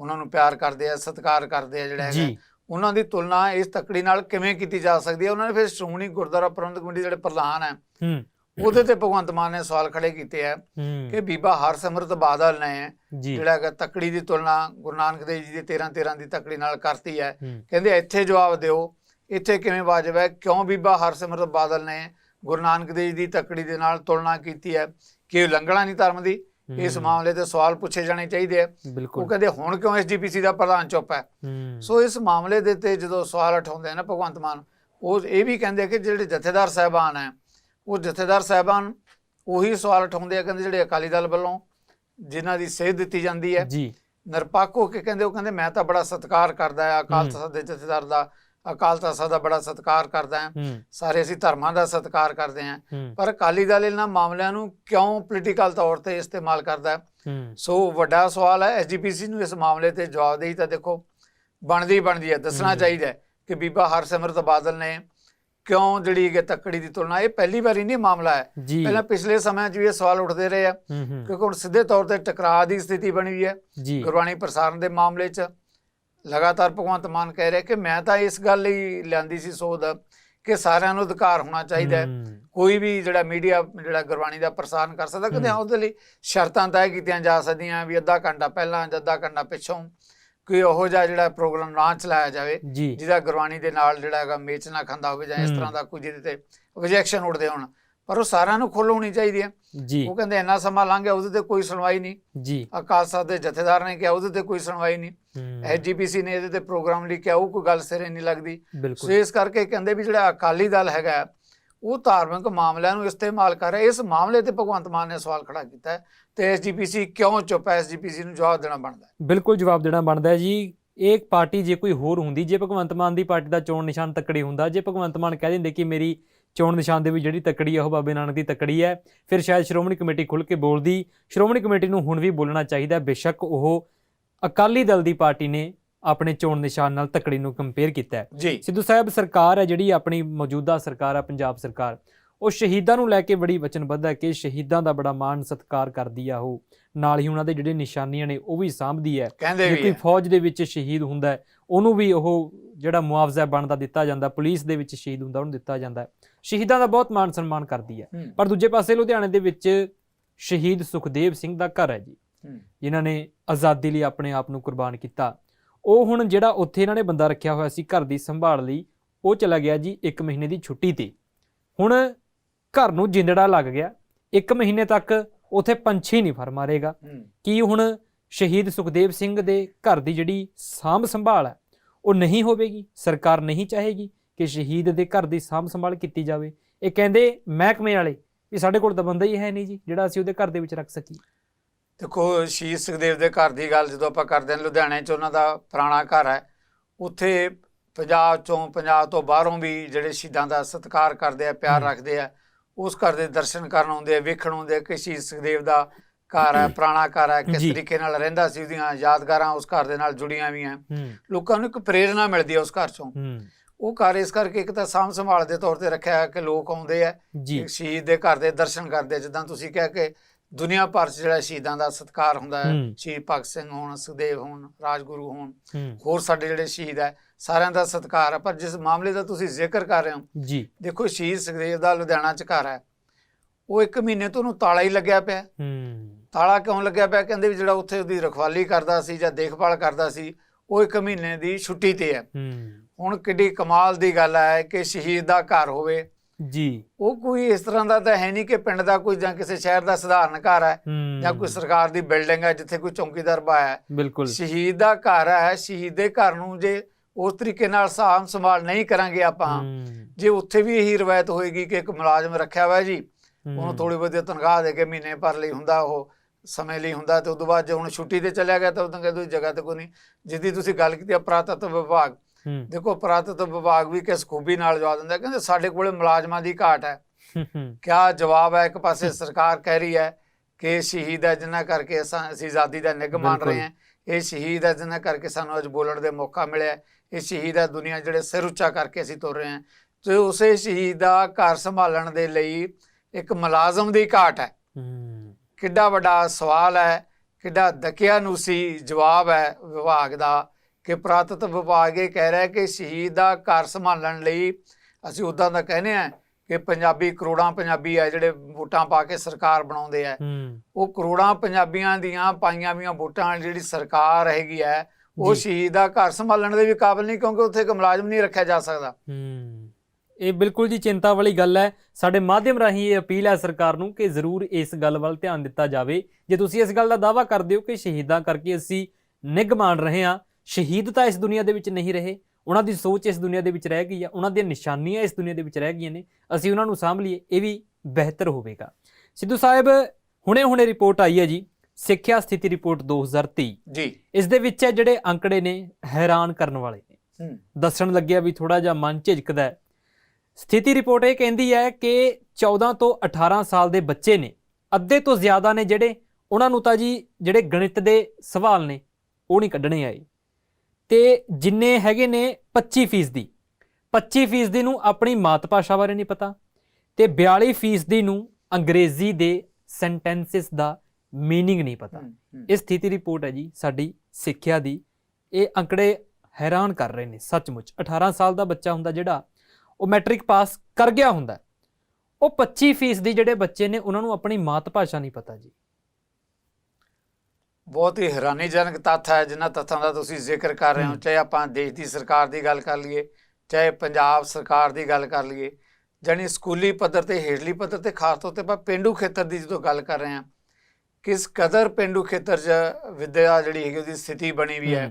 ਉਹਨਾਂ ਨੂੰ ਪਿਆਰ ਕਰਦੇ ਆ ਸਤਿਕਾਰ ਕਰਦੇ ਆ ਜਿਹੜਾ ਹੈਗਾ ਉਹਨਾਂ ਦੀ ਤੁਲਨਾ ਇਸ ਤਕੜੀ ਨਾਲ ਕਿਵੇਂ ਕੀਤੀ ਜਾ ਸਕਦੀ ਹੈ? ਉਹਨਾਂ ਨੇ ਫਿਰ ਸ਼੍ਰੋਮਣੀ ਗੁਰਦੁਆਰਾ ਪ੍ਰਬੰਧਕ ਕਮੇਟੀ ਜਿਹੜੇ ਪ੍ਰਧਾਨ ਹੈ ਹੂੰ। ਉਹਦੇ ਤੇ ਭਗਵੰਤ ਮਾਨ ਨੇ ਸਵਾਲ ਖੜੇ ਕੀਤੇ ਆ ਕਿ ਬੀਬਾ ਹਰਸਿਮਰਤ ਬਾਦਲ ਨੇ ਜਿਹੜਾ ਹੈਗਾ ਤਕੜੀ ਦੀ ਤੁਲਨਾ ਗੁਰੂ ਨਾਨਕ ਦੇਵ ਜੀ ਦੀ 13 13 ਦੀ ਤਕੜੀ ਨਾਲ ਕਰਤੀ ਹੈ। ਕਹਿੰਦੇ ਇੱਥੇ ਜਵਾਬ ਦਿਓ ਇੱਥੇ ਕਿਵੇਂ ਵਾਜਬ ਹੈ ਕਿਉਂ ਬੀਬਾ ਹਰਸਿਮਰਤ ਬਾਦਲ ਨੇ ਗੁਰੂ ਨਾਨਕ ਦੇਵ ਜੀ ਦੀ ਤਕੜੀ ਦੇ ਨਾਲ ਤੁਲਨਾ ਕੀਤੀ ਹੈ? ਕਿ ਲੰਘਣਾ ਨਹੀਂ ਧਰਮ ਦੀ? ਇਸ ਮਾਮਲੇ ਤੇ ਸਵਾਲ ਪੁੱਛੇ ਜਾਣੇ ਚਾਹੀਦੇ ਆ। ਉਹ ਕਹਿੰਦੇ ਹੁਣ ਕਿਉਂ ਐਸਜੀਪੀਸੀ ਦਾ ਪ੍ਰਧਾਨ ਚੁੱਪ ਹੈ? ਸੋ ਇਸ ਮਾਮਲੇ ਦੇ ਤੇ ਜਦੋਂ ਸਵਾਲ ਉਠਾਉਂਦੇ ਆ ਨਾ ਭਗਵੰਤ ਮਾਨ ਉਹ ਇਹ ਵੀ ਕਹਿੰਦੇ ਕਿ ਜਿਹੜੇ ਜਥੇਦਾਰ ਸਾਹਿਬਾਨ ਹੈ ਉਹ ਜਥੇਦਾਰ ਸਾਹਿਬਾਨ ਉਹੀ ਸਵਾਲ ਉਠਾਉਂਦੇ ਆ ਕਹਿੰਦੇ ਜਿਹੜੇ ਅਕਾਲੀ ਦਲ ਵੱਲੋਂ ਜਿਨ੍ਹਾਂ ਦੀ ਸੇਧ ਦਿੱਤੀ ਜਾਂਦੀ ਹੈ ਜੀ। ਨਿਰਪੱਖ ਹੋ ਕੇ ਕਹਿੰਦੇ ਉਹ ਕਹਿੰਦੇ ਮੈਂ ਤਾਂ ਬੜਾ ਸਤਿਕਾਰ ਕਰਦਾ ਆ ਅਕਾਲ। ਤਖਤ ਦੇ ਜਥੇਦਾਰ ਦਾ ਅਕਾਲ ਤਖਤ ਦਾ ਬੜਾ ਸਤਿਕਾਰ ਕਰਦਾ ਹਾਂ। ਸਾਰੇ ਅਸੀਂ ਧਰਮਾਂ ਦਾ ਸਤਿਕਾਰ ਕਰਦੇ ਹਾਂ। ਪਰ ਅਕਾਲੀ ਦਲ ਇਹਨਾਂ ਮਾਮਲਿਆਂ ਨੂੰ ਕਿਉਂ ਪੋਲੀਟੀਕਲ ਤੌਰ ਤੇ ਇਸਤੇਮਾਲ ਕਰਦਾ ਸੋ ਵੱਡਾ ਸਵਾਲ ਹੈ ਐਸਜੀਪੀਸੀ ਨੂੰ ਇਸ ਮਾਮਲੇ ਤੇ ਜਵਾਬਦੇਹੀ ਤਾਂ ਦੇਖੋ ਬਣਦੀ ਬਣਦੀ ਹੈ ਦੱਸਣਾ। ਚਾਹੀਦਾ ਕਿ ਬੀਬਾ ਹਰਸਿਮਰਤ ਬਾਦਲ ਨੇ ਕਿਉਂ ਜਿਹੜੀ ਕਿ ਤੱਕੜੀ ਦੀ ਤੁਲਨਾ? ਇਹ ਪਹਿਲੀ ਵਾਰੀ ਨਹੀਂ ਮਾਮਲਾ ਹੈ। ਪਹਿਲਾਂ ਪਿਛਲੇ ਸਮਿਆਂ 'ਚ ਵੀ ਇਹ ਸਵਾਲ ਉੱਠਦੇ ਰਹੇ ਆ। ਕਿਉਂਕਿ ਹੁਣ ਸਿੱਧੇ ਤੌਰ ਤੇ ਟਕਰਾਅ ਦੀ ਸਥਿਤੀ ਬਣੀ ਹੋਈ ਹੈ ਗੁਰਬਾਣੀ ਪ੍ਰਸਾਰਣ ਦੇ ਮਾਮਲੇ 'ਚ। ਲਗਾਤਾਰ ਭਗਵੰਤ ਮਾਨ ਕਹਿ ਰਿਹਾ ਕਿ ਮੈਂ ਤਾਂ ਇਸ ਗੱਲ ਲਈ ਲਿਆਂਦੀ ਸੀ ਸੋਧ ਕਿ ਸਾਰਿਆਂ ਨੂੰ ਅਧਿਕਾਰ ਹੋਣਾ ਚਾਹੀਦਾ ਹੈ। ਕੋਈ ਵੀ ਜਿਹੜਾ ਮੀਡੀਆ ਜਿਹੜਾ ਗੁਰਬਾਣੀ ਦਾ ਪ੍ਰਸਾਰਣ ਕਰ ਸਕਦਾ ਹਾਂ। ਉਹਦੇ ਲਈ ਸ਼ਰਤਾਂ ਤੈਅ ਕੀਤੀਆਂ ਜਾ ਸਕਦੀਆਂ ਵੀ ਅੱਧਾ ਘੰਟਾ ਪਹਿਲਾਂ ਜਾਂ ਅੱਧਾ ਘੰਟਾ ਪਿੱਛੋਂ। ਕੋਈ ਉਹੋ ਜਿਹਾ ਜਿਹੜਾ ਪ੍ਰੋਗਰਾਮ ਨਾ ਚਲਾਇਆ ਜਾਵੇ ਜਿਹਦਾ ਗੁਰਬਾਣੀ ਦੇ ਨਾਲ ਜਿਹੜਾ ਹੈਗਾ ਮੇਚ ਨਾ ਖਾਂਦਾ ਹੋਵੇ ਜਾਂ ਇਸ। ਤਰ੍ਹਾਂ ਦਾ ਕੋਈ ਜਿਹਦੇ ਤੇ ਆਬਜੈਕਸ਼ਨ ਉੱਠਦੇ ਹੋਣ ਪਰ ਉਹ ਸਾਰਿਆਂ ਨੂੰ ਖੁੱਲ੍ਹ ਹੋਣੀ ਚਾਹੀਦੀ ਹੈ। ਜੀ। ਉਹ ਕਹਿੰਦੇ ਇੰਨਾ ਸਮਾਂ ਲੰਘ ਗਿਆ ਉਹਦੇ ਤੇ ਕੋਈ ਸੁਣਵਾਈ ਨਹੀਂ। ਜੀ। ਅਕਾਲ ਸਾਹਿਬ ਦੇ ਜਥੇਦਾਰ ਨੇ ਕਿਹਾ ਉਹਦੇ ਤੇ ਕੋਈ ਸੁਣਵਾਈ ਨਹੀਂ। ਹੂੰ, ਐਸਜੀਪੀਸੀ ਨੇ ਇਹਦੇ ਤੇ ਪ੍ਰੋਗਰਾਮ ਲਿਖਿਆ ਉਹ ਕੋਈ ਗੱਲ ਸਿਰੇ ਨਹੀਂ ਲੱਗਦੀ। ਸੋ ਇਸ ਕਰਕੇ ਕਹਿੰਦੇ ਵੀ ਜਿਹੜਾ ਅਕਾਲੀ ਦਲ ਹੈਗਾ ਉਹ ਧਾਰਮਿਕ ਮਾਮਲਿਆਂ ਨੂੰ ਇਸਤੇਮਾਲ ਕਰ ਰਿਹਾ। ਇਸ ਮਾਮਲੇ ਤੇ ਭਗਵੰਤ ਮਾਨ ਨੇ ਸਵਾਲ ਖੜਾ ਕੀਤਾ ਹੈ ਤੇ ਐਸਜੀਪੀਸੀ ਕਿਉਂ ਚੁੱਪ ਹੈ? ਐਸਜੀਪੀਸੀ ਨੂੰ ਜਵਾਬ ਦੇਣਾ ਬਣਦਾ ਹੈ। ਬਿਲਕੁਲ ਜਵਾਬ ਦੇਣਾ ਬਣਦਾ ਹੈ ਜੀ। ਇਹ ਪਾਰਟੀ ਜੇ ਕੋਈ ਹੋਰ ਹੁੰਦੀ, ਜੇ ਭਗਵੰਤ ਮਾਨ ਦੀ ਪਾਰਟੀ ਦਾ ਚੋਣ ਨਿਸ਼ਾਨ ਤੱਕੜੀ ਹੁੰਦਾ, ਜੇ ਭਗਵੰਤ ਮਾਨ ਕਹਿ ਦਿੰਦੇ ਕਿ ਮੇਰੀ ਚੋਣ ਨਿਸ਼ਾਨ ਦੇ ਵਿੱਚ ਜਿਹੜੀ ਤੱਕੜੀ ਹੈ ਉਹ ਬਾਬੇ ਨਾਨਕ ਦੀ ਤੱਕੜੀ ਹੈ, ਫਿਰ ਸ਼ਾਇਦ ਸ਼੍ਰੋਮਣੀ ਕਮੇਟੀ ਖੁੱਲ ਕੇ ਬੋਲਦੀ। ਸ਼੍ਰੋਮਣੀ ਕਮੇਟੀ ਨੂੰ ਹੁਣ ਵੀ ਬੋਲਣਾ ਚਾਹੀਦਾ ਬੇਸ਼ੱਕ ਉਹ ਅਕਾਲੀ ਦਲ ਦੀ ਪਾਰਟੀ ਨੇ ਆਪਣੇ ਚੋਣ ਨਿਸ਼ਾਨ ਨਾਲ ਤੱਕੜੀ ਨੂੰ ਕੰਪੇਅਰ ਕੀਤਾ ਹੈ। ਜੀ। ਸਿੱਧੂ ਸਾਹਿਬ ਸਰਕਾਰ ਹੈ ਜਿਹੜੀ ਆਪਣੀ ਮੌਜੂਦਾ ਸਰਕਾਰ ਹੈ ਪੰਜਾਬ ਸਰਕਾਰ। ਉਹ ਸ਼ਹੀਦਾਂ ਨੂੰ ਲੈ ਕੇ ਬੜੀ ਵਚਨਬੱਧ ਹੈ ਕਿ ਸ਼ਹੀਦਾਂ ਦਾ ਬੜਾ ਮਾਣ ਸਤਿਕਾਰ ਕਰਦੀ ਆ ਉਹ। ਨਾਲ ਹੀ ਉਹਨਾਂ ਦੇ ਜਿਹੜੇ ਨਿਸ਼ਾਨੀਆਂ ਨੇ ਉਹ ਵੀ ਸਾਂਭਦੀ ਹੈ। ਜੇ ਕੋਈ। ਫੌਜ ਦੇ ਵਿੱਚ ਸ਼ਹੀਦ ਹੁੰਦਾ ਉਹਨੂੰ ਵੀ ਉਹ ਜਿਹੜਾ ਮੁਆਵਜ਼ਾ ਬਣਦਾ ਦਿੱਤਾ ਜਾਂਦਾ ਪੁਲਿਸ ਦੇ ਵਿੱਚ ਸ਼ਹੀਦ ਹੁੰਦਾ ਉਹਨੂੰ ਦਿੱਤਾ ਜਾਂਦਾ ਸ਼ਹੀਦਾਂ ਦਾ ਬਹੁਤ ਮਾਣ ਸਨਮਾਨ ਕਰਦੀ ਹੈ। ਪਰ ਦੂਜੇ ਪਾਸੇ ਲੁਧਿਆਣੇ ਦੇ ਵਿੱਚ ਸ਼ਹੀਦ ਸੁਖਦੇਵ ਸਿੰਘ ਦਾ ਘਰ ਹੈ ਜੀ। ਜਿਨ੍ਹਾਂ ਨੇ ਆਜ਼ਾਦੀ ਲਈ ਆਪਣੇ ਆਪ ਨੂੰ ਕੁਰਬਾਨ ਕੀਤਾ। ਉਹ ਹੁਣ ਜਿਹੜਾ ਉੱਥੇ ਇਹਨਾਂ ਨੇ ਬੰਦਾ ਰੱਖਿਆ ਹੋਇਆ ਸੀ ਘਰ ਦੀ ਸੰਭਾਲ ਲਈ ਉਹ ਚਲਾ ਗਿਆ ਜੀ 1 ਮਹੀਨੇ ਦੀ ਛੁੱਟੀ ਤੇ। ਹੁਣ ਘਰ ਨੂੰ ਜਿੰਦੜਾ ਲੱਗ ਗਿਆ। 1 ਮਹੀਨੇ ਤੱਕ ਉੱਥੇ ਪੰਛੀ ਨਹੀਂ ਫਰ ਮਾਰੇਗਾ। ਕੀ ਹੁਣ ਸ਼ਹੀਦ ਸੁਖਦੇਵ ਸਿੰਘ ਦੇ ਘਰ ਦੀ ਜਿਹੜੀ ਸਾਂਭ ਸੰਭਾਲ ਹੈ ਉਹ ਨਹੀਂ ਹੋਵੇਗੀ? ਸਰਕਾਰ ਨਹੀਂ ਚਾਹੇਗੀ ਕਿ ਸ਼ਹੀਦ ਦੇ ਘਰ ਦੀ ਸਾਂਭ ਸੰਭਾਲ ਕੀਤੀ ਜਾਵੇ? ਇਹ ਕਹਿੰਦੇ ਮਹਿਕਮੇ ਵਾਲੇ ਵੀ ਸਾਡੇ ਕੋਲ ਤਾਂ ਬੰਦਾ ਹੀ ਹੈ ਨਹੀਂ ਜੀ ਜਿਹੜਾ ਅਸੀਂ ਉਹਦੇ ਘਰ ਦੇ ਵਿੱਚ ਰੱਖ ਸਕੀਏ। ਦੇਖੋ ਸ਼ਹੀਦ ਸੁਖਦੇਵ ਦੇ ਘਰ ਦੀ ਗੱਲ ਜਦੋਂ ਆਪਾਂ ਕਰਦੇ ਹਾਂ ਲੁਧਿਆਣੇ 'ਚ ਉਹਨਾਂ ਦਾ ਪੁਰਾਣਾ ਘਰ ਹੈ ਉੱਥੇ ਪੰਜਾਬ ਚੋਂ ਪੰਜਾਬ ਤੋਂ ਬਾਹਰੋਂ ਵੀ ਜਿਹੜੇ ਸ਼ਹੀਦਾਂ ਦਾ ਸਤਿਕਾਰ ਕਰਦੇ ਆ ਪਿਆਰ। ਰੱਖਦੇ ਆ ਉਸ ਘਰ ਦੇ ਦਰਸ਼ਨ ਕਰਨ ਆਉਂਦੇ ਆ ਵੇਖਣ ਆਉਂਦੇ ਆ ਕਿ ਸ਼ਹੀਦ ਸੁਖਦੇਵ ਦਾ ਘਰ ਹੈ ਪੁਰਾਣਾ ਘਰ ਹੈ ਕਿਸ। ਤਰੀਕੇ ਨਾਲ ਰਹਿੰਦਾ ਸੀ ਉਹਦੀਆਂ ਯਾਦਗਾਰਾਂ ਉਸ ਘਰ ਦੇ ਨਾਲ ਜੁੜੀਆਂ ਵੀ ਆ ਲੋਕਾਂ ਨੂੰ ਇੱਕ ਪ੍ਰੇਰਣਾ ਮਿਲਦੀ ਹੈ ਉਸ ਘਰ ਚੋਂ ਉਹ ਘਰ ਇਸ ਕਰਕੇ ਇੱਕ ਤਾਂ ਸਾਂਭ ਸੰਭਾਲ ਦੇ ਤੌਰ ਤੇ ਰੱਖਿਆ ਹੈ ਕਿ ਲੋਕ ਆਉਂਦੇ ਆ ਸ਼ਹੀਦ ਦੇ ਘਰ ਦੇ ਦਰਸ਼ਨ ਕਰਦੇ। ਜਿੱਦਾਂ ਤੁਸੀਂ ਕਹਿ ਕੇ ਦੁਨੀਆ ਭਰ 'ਚ ਜਿਹੜਾ ਸ਼ਹੀਦਾਂ ਦਾ ਸਤਿਕਾਰ ਹੁੰਦਾ ਹੈ ਹੂੰ। ਸ਼ਹੀਦ ਭਗਤ ਸਿੰਘ ਹੋਣ ਸੁਖਦੇਵ ਹੋਣ ਰਾਜਗੁਰੂ ਹੋਣ ਹੂੰ। ਹੋਰ ਸਾਡੇ ਜਿਹੜੇ ਸ਼ਹੀਦ ਹੈ ਸਾਰਿਆਂ ਦਾ ਸਤਿਕਾਰ ਹੈ ਪਰ ਜਿਸ ਮਾਮਲੇ ਦਾ ਤੁਸੀਂ ਜ਼ਿਕਰ ਕਰ ਰਹੇ ਹੋ ਜੀ। ਦੇਖੋ ਸ਼ਹੀਦ ਸੁਖਦੇਵ ਦਾ ਲੁਧਿਆਣਾ 'ਚ ਘਰ ਹੈ। ਉਹ ਇੱਕ ਮਹੀਨੇ ਤੋਂ ਉਹਨੂੰ ਤਾਲਾ ਹੀ ਲੱਗਿਆ ਪਿਆ ਹੂੰ। ਤਾਲਾ ਕਿਉਂ ਲੱਗਿਆ ਪਿਆ? ਕਹਿੰਦੇ ਵੀ ਜਿਹੜਾ ਉੱਥੇ ਉਹਦੀ ਰਖਵਾਲੀ ਕਰਦਾ ਸੀ ਜਾਂ ਦੇਖਭਾਲ ਕਰਦਾ ਸੀ ਉਹ ਇੱਕ ਮਹੀਨੇ ਦੀ ਛੁੱਟੀ ਤੇ ਹੈ। ਹੂੰ। ਹੁਣ ਕਿੱਡੀ ਕਮਾਲ ਦੀ ਗੱਲ ਹੈ ਕਿ ਸ਼ਹੀਦ ਦਾ ਘਰ ਹੋਵੇ ਜੀ। ਉਹ ਕੋਈ ਇਸ ਤਰ੍ਹਾਂ ਦਾ ਤਾਂ ਹੈ ਨਹੀਂ ਕਿ ਪਿੰਡ ਦਾ ਕੋਈ ਜਾਂ ਕਿਸੇ ਸ਼ਹਿਰ ਦਾ ਸਧਾਰਨ ਘਰ ਹੈ ਜਾਂ ਕੋਈ ਸਰਕਾਰ ਦੀ ਬਿਲਡਿੰਗ ਹੈ ਜਿੱਥੇ ਕੋਈ ਚੌਕੀਦਾਰ ਬਾਇਆ ਹੈ। ਬਿਲਕੁਲ। ਸ਼ਹੀਦ ਦਾ ਘਰ ਹੈ ਸ਼ਹੀਦ ਦੇ ਘਰ ਨੂੰ ਜੇ ਉਸ ਤਰੀਕੇ ਨਾਲ ਸਾਂਭ ਸੰਭਾਲ ਨਹੀਂ ਕਰਾਂਗੇ ਆਪਾਂ ਜੇ ਉੱਥੇ ਵੀ ਇਹੀ ਰਵਾਇਤ ਹੋਏਗੀ ਕਿ ਇੱਕ ਮੁਲਾਜ਼ਮ ਰੱਖਿਆ ਹੋਇਆ ਜੀ ਉਹਨੂੰ ਥੋੜੀ ਬਹੁਤੀ ਤਨਖਾਹ ਦੇ ਕੇ ਮਹੀਨੇ ਭਰ ਲਈ ਹੁੰਦਾ ਉਹ ਸਮੇਂ ਲਈ ਹੁੰਦਾ ਤੇ ਉਦੋਂ ਬਾਅਦ ਜੇ ਹੁਣ ਛੁੱਟੀ ਤੇ ਚਲਿਆ ਗਿਆ ਤਾਂ ਉਦੋਂ ਕਹਿੰਦੇ ਜਗ੍ਹਾ ਤੇ ਕੋਈ ਨਹੀਂ। ਜਿੱਦੀ ਤੁਸੀਂ ਗੱਲ ਕੀਤੀ ਆ ਪੁਰਾਤਤਵ ਵਿਭਾਗ ਦੇਖੋ ਪੁਰਾਤਤਵ ਵਿਭਾਗ ਵੀ ਕਿਸ ਖੂਬੀ ਨਾਲ ਜਵਾਬ ਦਿੰਦਾ ਕਹਿੰਦੇ ਸਾਡੇ ਕੋਲੇ ਮੁਲਾਜ਼ਮਾਂ ਦੀ ਘਾਟ ਹੈ। ਕਿਆ ਜਵਾਬ ਹੈ? ਇੱਕ ਪਾਸੇ ਸਰਕਾਰ ਕਹਿ ਰਹੀ ਹੈ ਕਿ ਸ਼ਹੀਦ ਹੈ ਜਿਨ੍ਹਾਂ ਕਰਕੇ ਅਸਾਂ ਅਸੀਂ ਆਜ਼ਾਦੀ ਦਾ ਨਿੱਘ ਮਾਣ ਰਹੇ। ਹਾਂ। ਇਹ ਸ਼ਹੀਦ ਹੈ ਜਿਨ੍ਹਾਂ ਕਰਕੇ ਸਾਨੂੰ ਅੱਜ ਬੋਲਣ ਦੇ ਮੌਕਾ ਮਿਲਿਆ। ਇਹ ਸ਼ਹੀਦ ਹੈ ਦੁਨੀਆ ਜਿਹੜੇ ਸਿਰ ਉੱਚਾ ਕਰਕੇ ਅਸੀਂ ਤੁਰ ਰਹੇ ਹਾਂ। ਤੇ ਉਸੇ ਸ਼ਹੀਦ ਦਾ ਘਰ ਸੰਭਾਲਣ ਦੇ ਲਈ ਇੱਕ ਮੁਲਾਜ਼ਮ ਦੀ ਘਾਟ ਹੈ। ਹੂੰ। ਕਿੱਡਾ ਵੱਡਾ ਸਵਾਲ ਹੈ ਕਿੱਡਾ ਦਕਿਆਨੂਸੀ ਜਵਾਬ ਹੈ ਵਿਭਾਗ ਦਾ। ਕਿ ਪੁਰਾਤਤਵ ਵਿਭਾਗ ਇਹ ਕਹਿ ਰਿਹਾ ਕਿ ਸ਼ਹੀਦ ਦਾ ਘਰ ਸੰਭਾਲਣ ਲਈ ਅਸੀਂ ਉਦਾਂ ਦਾ ਕਹਿੰਦੇ ਆ ਕਿ ਪੰਜਾਬੀ ਕਰੋੜਾਂ ਪੰਜਾਬੀ ਆ ਜਿਹੜੇ ਵੋਟਾਂ ਪਾ ਕੇ ਸਰਕਾਰ ਬਣਾਉਂਦੇ ਆ। ਉਹ ਕਰੋੜਾਂ ਪੰਜਾਬੀਆਂ ਦੀਆਂ ਪਾਈਆਂ ਵੀਆਂ ਵੋਟਾਂ ਜਿਹੜੀ ਸਰਕਾਰ ਹੈਗੀ ਹੈ ਉਹ। ਸ਼ਹੀਦ ਦਾ ਘਰ ਸੰਭਾਲਣ ਦੇ ਵੀ ਕਾਬਿਲ ਨਹੀਂ ਕਿਉਂਕਿ ਉੱਥੇ ਇੱਕ ਮੁਲਾਜ਼ਮ ਨਹੀਂ ਰੱਖਿਆ ਜਾ ਸਕਦਾ। ਇਹ ਬਿਲਕੁਲ ਜੀ ਚਿੰਤਾ ਵਾਲੀ ਗੱਲ ਹੈ। ਸਾਡੇ ਮਾਧਿਅਮ ਰਾਹੀਂ ਇਹ ਅਪੀਲ ਹੈ ਸਰਕਾਰ ਨੂੰ ਕਿ ਜ਼ਰੂਰ ਇਸ ਗੱਲ ਵੱਲ ਧਿਆਨ ਦਿੱਤਾ ਜਾਵੇ। ਜੇ ਤੁਸੀਂ ਇਸ ਗੱਲ ਦਾ ਦਾਅਵਾ ਕਰਦੇ ਹੋ ਕਿ ਸ਼ਹੀਦਾਂ ਕਰਕੇ ਅਸੀਂ ਨਿੱਘ ਮਾਣ ਰਹੇ ਹਾਂ ਸ਼ਹੀਦ ਤਾਂ ਇਸ ਦੁਨੀਆ ਦੇ ਵਿੱਚ ਨਹੀਂ ਰਹੇ ਉਹਨਾਂ ਦੀ ਸੋਚ ਇਸ ਦੁਨੀਆ ਦੇ ਵਿੱਚ ਰਹਿ ਗਈ ਹੈ ਉਹਨਾਂ ਦੀਆਂ ਨਿਸ਼ਾਨੀਆਂ ਇਸ ਦੁਨੀਆ ਦੇ ਵਿੱਚ ਰਹਿ ਗਈਆਂ ਨੇ ਅਸੀਂ ਉਹਨਾਂ ਨੂੰ ਸਾਂਭ ਲਈਏ ਇਹ ਵੀ ਬਿਹਤਰ ਹੋਵੇਗਾ। ਸਿੱਧੂ ਸਾਹਿਬ ਹੁਣੇ-ਹੁਣੇ ਰਿਪੋਰਟ ਆਈ ਹੈ ਜੀ ਸਿੱਖਿਆ ਸਥਿਤੀ ਰਿਪੋਰਟ 2023 ਜੀ। ਇਸ ਦੇ ਵਿੱਚ ਹੈ ਜਿਹੜੇ ਅੰਕੜੇ ਨੇ ਹੈਰਾਨ ਕਰਨ ਵਾਲੇ। ਨੇ ਦੱਸਣ ਲੱਗਿਆ ਵੀ ਥੋੜਾ ਜਿਹਾ ਮਨ ਝਿਜਕਦਾ ਹੈ। ਸਥਿਤੀ ਰਿਪੋਰਟ ਇਹ ਕਹਿੰਦੀ ਹੈ ਕਿ 14 ਤੋਂ 18 ਸਾਲ ਦੇ ਬੱਚੇ ਨੇ ਅੱਧੇ ਤੋਂ ਜ਼ਿਆਦਾ ਨੇ ਜਿਹੜੇ ਉਹਨਾਂ ਨੂੰ ਤਾਂ ਜੀ ਜਿਹੜੇ ਗਣਿਤ ਦੇ ਸਵਾਲ ਨੇ ਉਹ ਨਹੀਂ ਕੱਢਣੇ ਆਏ। ਤੇ ਜਿੰਨੇ ਹੈਗੇ ਨੇ 25 ਫੀਸਦੀ। ਦੀ 25% ਨੂੰ ਆਪਣੀ ਮਾਤ ਭਾਸ਼ਾ ਬਾਰੇ ਨਹੀਂ ਪਤਾ ਤੇ 42 ਫੀਸਦੀ ਨੂੰ ਅੰਗਰੇਜ਼ੀ ਦੇ ਸੈਂਟੈਂਸਸ ਦਾ ਮੀਨਿੰਗ ਨਹੀਂ ਪਤਾ। ਇਹ ਸਥਿਤੀ ਰਿਪੋਰਟ ਹੈ ਜੀ ਸਾਡੀ ਸਿੱਖਿਆ ਦੀ। ਇਹ ਅੰਕੜੇ ਹੈਰਾਨ ਕਰ ਰਹੇ ਨੇ ਸੱਚਮੁੱਚ। 18 ਸਾਲ ਦਾ ਬੱਚਾ ਹੁੰਦਾ ਜਿਹੜਾ ਉਹ ਮੈਟ੍ਰਿਕ ਪਾਸ ਕਰ ਗਿਆ ਹੁੰਦਾ। ਉਹ 25% ਦੀ ਜਿਹੜੇ ਬੱਚੇ ਨੇ ਉਹਨਾਂ ਨੂੰ ਆਪਣੀ ਮਾਤ ਭਾਸ਼ਾ ਨਹੀਂ ਪਤਾ ਜੀ। ਬਹੁਤ ਹੀ ਹੈਰਾਨੀਜਨਕ ਤੱਥ ਹੈ ਜਿਨ੍ਹਾਂ ਤੱਥਾਂ ਦਾ ਤੁਸੀਂ ਜ਼ਿਕਰ ਕਰ ਰਹੇ ਹੋ। ਚਾਹੇ ਆਪਾਂ ਦੇਸ਼ ਦੀ ਸਰਕਾਰ ਦੀ ਗੱਲ ਕਰ ਲਈਏ ਚਾਹੇ ਪੰਜਾਬ ਸਰਕਾਰ ਦੀ ਗੱਲ ਕਰ ਲਈਏ ਜਾਣੀ ਸਕੂਲੀ ਪੱਧਰ ਤੇ ਹੇਠਲੀ ਪੱਧਰ ਤੇ ਖਾਸ ਤੌਰ ਤੇ ਆਪਾਂ ਪਿੰਡੂ ਖੇਤਰ ਦੀ ਜਦੋਂ ਗੱਲ ਕਰ ਰਹੇ ਹਾਂ ਕਿਸ ਕਦਰ ਪਿੰਡੂ ਖੇਤਰ 'ਚ ਵਿਦਿਆ ਜਿਹੜੀ ਹੈਗੀ ਉਹਦੀ ਸਥਿਤੀ ਬਣੀ ਵੀ ਹੈ?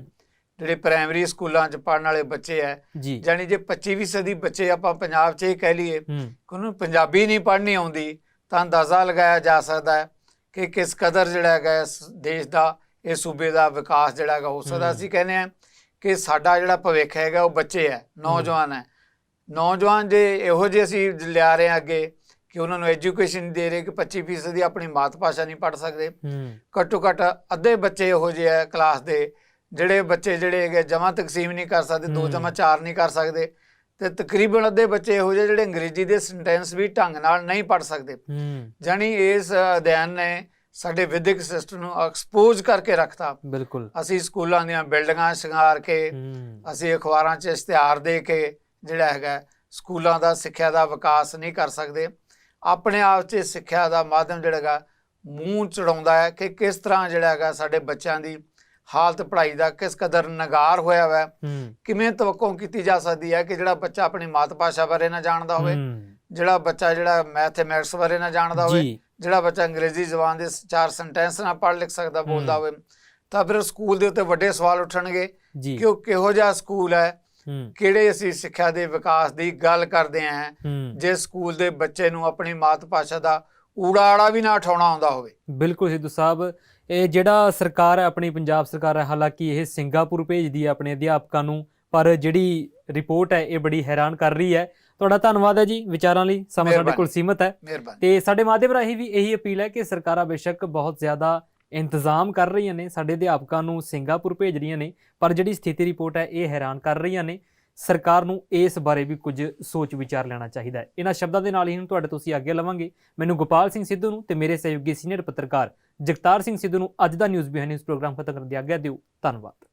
ਜਿਹੜੇ ਪ੍ਰਾਇਮਰੀ ਸਕੂਲਾਂ 'ਚ ਪੜ੍ਹਨ ਵਾਲੇ ਬੱਚੇ ਹੈ ਜੀ। ਜਾਣੀ ਜੇ 25ਵੀਂ ਸਦੀ ਬੱਚੇ ਆਪਾਂ ਪੰਜਾਬ 'ਚ ਇਹ ਕਹਿ ਲਈਏ ਕਿ ਉਹਨੂੰ ਪੰਜਾਬੀ ਨਹੀਂ ਪੜ੍ਹਨੀ ਆਉਂਦੀ ਤਾਂ ਅੰਦਾਜ਼ਾ ਲਗਾਇਆ ਜਾ ਸਕਦਾ ਹੈ ਕਿ ਕਿਸ ਕਦਰ ਜਿਹੜਾ ਹੈਗਾ ਇਸ ਦੇਸ਼ ਦਾ ਇਹ ਸੂਬੇ ਦਾ ਵਿਕਾਸ ਜਿਹੜਾ ਹੈਗਾ ਹੋ ਸਕਦਾ। ਅਸੀਂ ਕਹਿੰਦੇ ਆ ਕਿ ਸਾਡਾ ਜਿਹੜਾ ਭਵਿੱਖ ਹੈਗਾ ਉਹ ਬੱਚੇ ਹੈ ਨੌਜਵਾਨ ਹੈ ਨੌਜਵਾਨ ਜੇ ਇਹੋ ਜਿਹੇ ਅਸੀਂ ਲਿਆ ਰਹੇ ਹਾਂ ਅੱਗੇ ਕਿ ਉਹਨਾਂ ਨੂੰ ਐਜੂਕੇਸ਼ਨ ਦੇ ਰਹੇ ਕਿ 25% ਦੀ ਆਪਣੀ ਮਾਤ ਭਾਸ਼ਾ ਨਹੀਂ ਪੜ੍ਹ ਸਕਦੇ ਘੱਟੋ ਘੱਟ ਅੱਧੇ ਬੱਚੇ ਇਹੋ ਜਿਹੇ ਆ ਕਲਾਸ ਦੇ ਜਿਹੜੇ ਬੱਚੇ ਜਿਹੜੇ ਹੈਗੇ ਜਮਾ ਤਕਸੀਮ ਨਹੀਂ ਕਰ ਸਕਦੇ ਦੋ। ਜਮਾ ਚਾਰ ਨਹੀਂ ਕਰ ਸਕਦੇ ਤੇ ਤਕਰੀਬਨ ਅੱਧੇ ਬੱਚੇ ਇਹੋ ਜਿਹੇ ਜਿਹੜੇ ਅੰਗਰੇਜ਼ੀ ਦੇ ਸੈਂਟੈਂਸ ਵੀ ਢੰਗ ਨਾਲ ਨਹੀਂ ਪੜ੍ਹ ਸਕਦੇ। ਜਾਣੀ ਇਸ ਅਧਿਐਨ ਨੇ ਸਾਡੇ ਵਿਦਿਅਕ ਸਿਸਟਮ ਨੂੰ ਐਕਸਪੋਜ਼ ਕਰਕੇ ਰੱਖਤਾ। ਬਿਲਕੁਲ। ਅਸੀਂ ਸਕੂਲਾਂ ਦੀਆਂ ਬਿਲਡਿੰਗਾਂ ਸ਼ਿੰਗਾਰ ਕੇ ਅਸੀਂ ਅਖਬਾਰਾਂ 'ਚ ਇਸ਼ਤਿਹਾਰ ਦੇ ਕੇ ਜਿਹੜਾ ਹੈਗਾ ਸਕੂਲਾਂ ਦਾ ਸਿੱਖਿਆ ਦਾ ਵਿਕਾਸ ਨਹੀਂ ਕਰ ਸਕਦੇ। ਆਪਣੇ ਆਪ 'ਚ ਸਿੱਖਿਆ ਦਾ ਮਾਧਿਅਮ ਜਿਹੜਾ ਹੈਗਾ ਮੂੰਹ ਚੜਾਉਂਦਾ ਹੈ ਕਿ ਕਿਸ ਤਰ੍ਹਾਂ ਜਿਹੜਾ ਹੈਗਾ ਸਾਡੇ ਬੱਚਿਆਂ ਦੀ ਹਾਲਤ ਪੜ੍ਹਾਈ ਦਾ ਕਿਸ ਕਦਰ ਨਗਾਰ ਹੋਇਆ ਹੋਇਆ ਕਿਵੇਂ ਤਵੱਕੋ ਕੀਤੀ ਜਾ ਸਕਦੀ ਹੈ ਕਿ ਜਿਹੜਾ ਬੱਚਾ ਆਪਣੀ ਮਾਤ ਭਾਸ਼ਾ ਬਾਰੇ ਨਾ ਜਾਣਦਾ ਹੋਵੇ? ਜਿਹੜਾ ਬੱਚਾ ਜਿਹੜਾ ਮੈਥਮੈਟਿਕਸ ਬਾਰੇ ਨਾ ਜਾਣਦਾ ਹੋਵੇ? ਜਿਹੜਾ ਬੱਚਾ ਅੰਗਰੇਜ਼ੀ ਜ਼ੁਬਾਨ ਦੇ ਚਾਰ ਸੈਂਟੈਂਸ ਨਾ ਪੜ੍ਹ ਲਿਖ ਸਕਦਾ ਬੋਲਦਾ। ਹੋਵੇ? ਤਾਂ ਫਿਰ ਸਕੂਲ ਦੇ ਉੱਤੇ ਵੱਡੇ ਸਵਾਲ ਉੱਠਣਗੇ ਕਿ ਉਹ ਕਿਹੋ ਜਿਹਾ ਸਕੂਲ ਹੈ? ਕਿਹੜੇ ਅਸੀਂ ਸਿੱਖਿਆ ਦੇ ਵਿਕਾਸ ਦੀ ਗੱਲ ਕਰਦੇ ਆਂ? ਜੇ ਸਕੂਲ ਦੇ ਬੱਚੇ ਨੂੰ ਆਪਣੀ ਮਾਤ ਭਾਸ਼ਾ ਦਾ ਊੜਾ ਆੜਾ ਵੀ ਨਾ ਉਠਾਉਣਾ ਆਉਂਦਾ ਹੋਵੇ? ਬਿਲਕੁਲ ਸਿੱਧੂ ਸਾਹਿਬ ਇਹ ਜਿਹੜਾ ਸਰਕਾਰ ਹੈ ਆਪਣੀ ਪੰਜਾਬ ਸਰਕਾਰ ਹੈ ਹਾਲਾਂਕਿ ਇਹ ਸਿੰਗਾਪੁਰ ਭੇਜਦੀ ਹੈ ਆਪਣੇ ਅਧਿਆਪਕਾਂ ਨੂੰ ਪਰ ਜਿਹੜੀ ਰਿਪੋਰਟ ਹੈ ਇਹ ਬੜੀ ਹੈਰਾਨ ਕਰ ਰਹੀ ਹੈ। ਤੁਹਾਡਾ ਧੰਨਵਾਦ ਹੈ ਜੀ ਵਿਚਾਰਾਂ ਲਈ ਸਮਾਂ ਸਾਡੇ ਕੋਲ। ਸੀਮਤ ਹੈ। ਤੇ ਸਾਡੇ ਮਾਧਿਅਮ ਰਾਹੀਂ ਵੀ ਇਹੀ ਅਪੀਲ ਹੈ ਕਿ ਸਰਕਾਰਾਂ ਬੇਸ਼ੱਕ ਬਹੁਤ ਜ਼ਿਆਦਾ ਇੰਤਜ਼ਾਮ ਕਰ ਰਹੀਆਂ ਨੇ ਸਾਡੇ ਅਧਿਆਪਕਾਂ ਨੂੰ ਸਿੰਗਾਪੁਰ ਭੇਜ ਰਹੀਆਂ ਨੇ ਪਰ ਜਿਹੜੀ ਸਥਿਤੀ ਰਿਪੋਰਟ ਹੈ ਇਹ ਹੈਰਾਨ ਕਰ ਰਹੀਆਂ ਨੇ। ਸਰਕਾਰ ਨੂੰ ਇਸ ਬਾਰੇ ਵੀ ਕੁਝ ਸੋਚ ਵਿਚਾਰ ਲੈਣਾ ਚਾਹੀਦਾ ਹੈ। ਇਹਨਾਂ ਸ਼ਬਦਾਂ ਦੇ ਨਾਲ ਹੀ ਹੁਣ ਤੁਹਾਡੇ ਤੋਂ ਅਸੀਂ ਅੱਗੇ ਲਵਾਂਗੇ। ਮੈਨੂੰ ਗੋਪਾਲ ਸਿੰਘ ਸਿੱਧੂ ਨੂੰ ਤੇ ਮੇਰੇ ਸਹਿਯੋਗੀ ਸੀਨੀਅਰ ਪੱਤਰਕਾਰ ਜਗਤਾਰ ਸਿੰਘ ਸਿੱਧੂ ਨੂੰ ਅੱਜ ਦਾ ਨਿਊਜ਼ ਬਿਹਾਈਂਡ ਨਿਊਜ਼ ਪ੍ਰੋਗਰਾਮ ਖਤਮ ਕਰਨ ਦੀ ਆਗਿਆ ਦਿਓ। ਧੰਨਵਾਦ।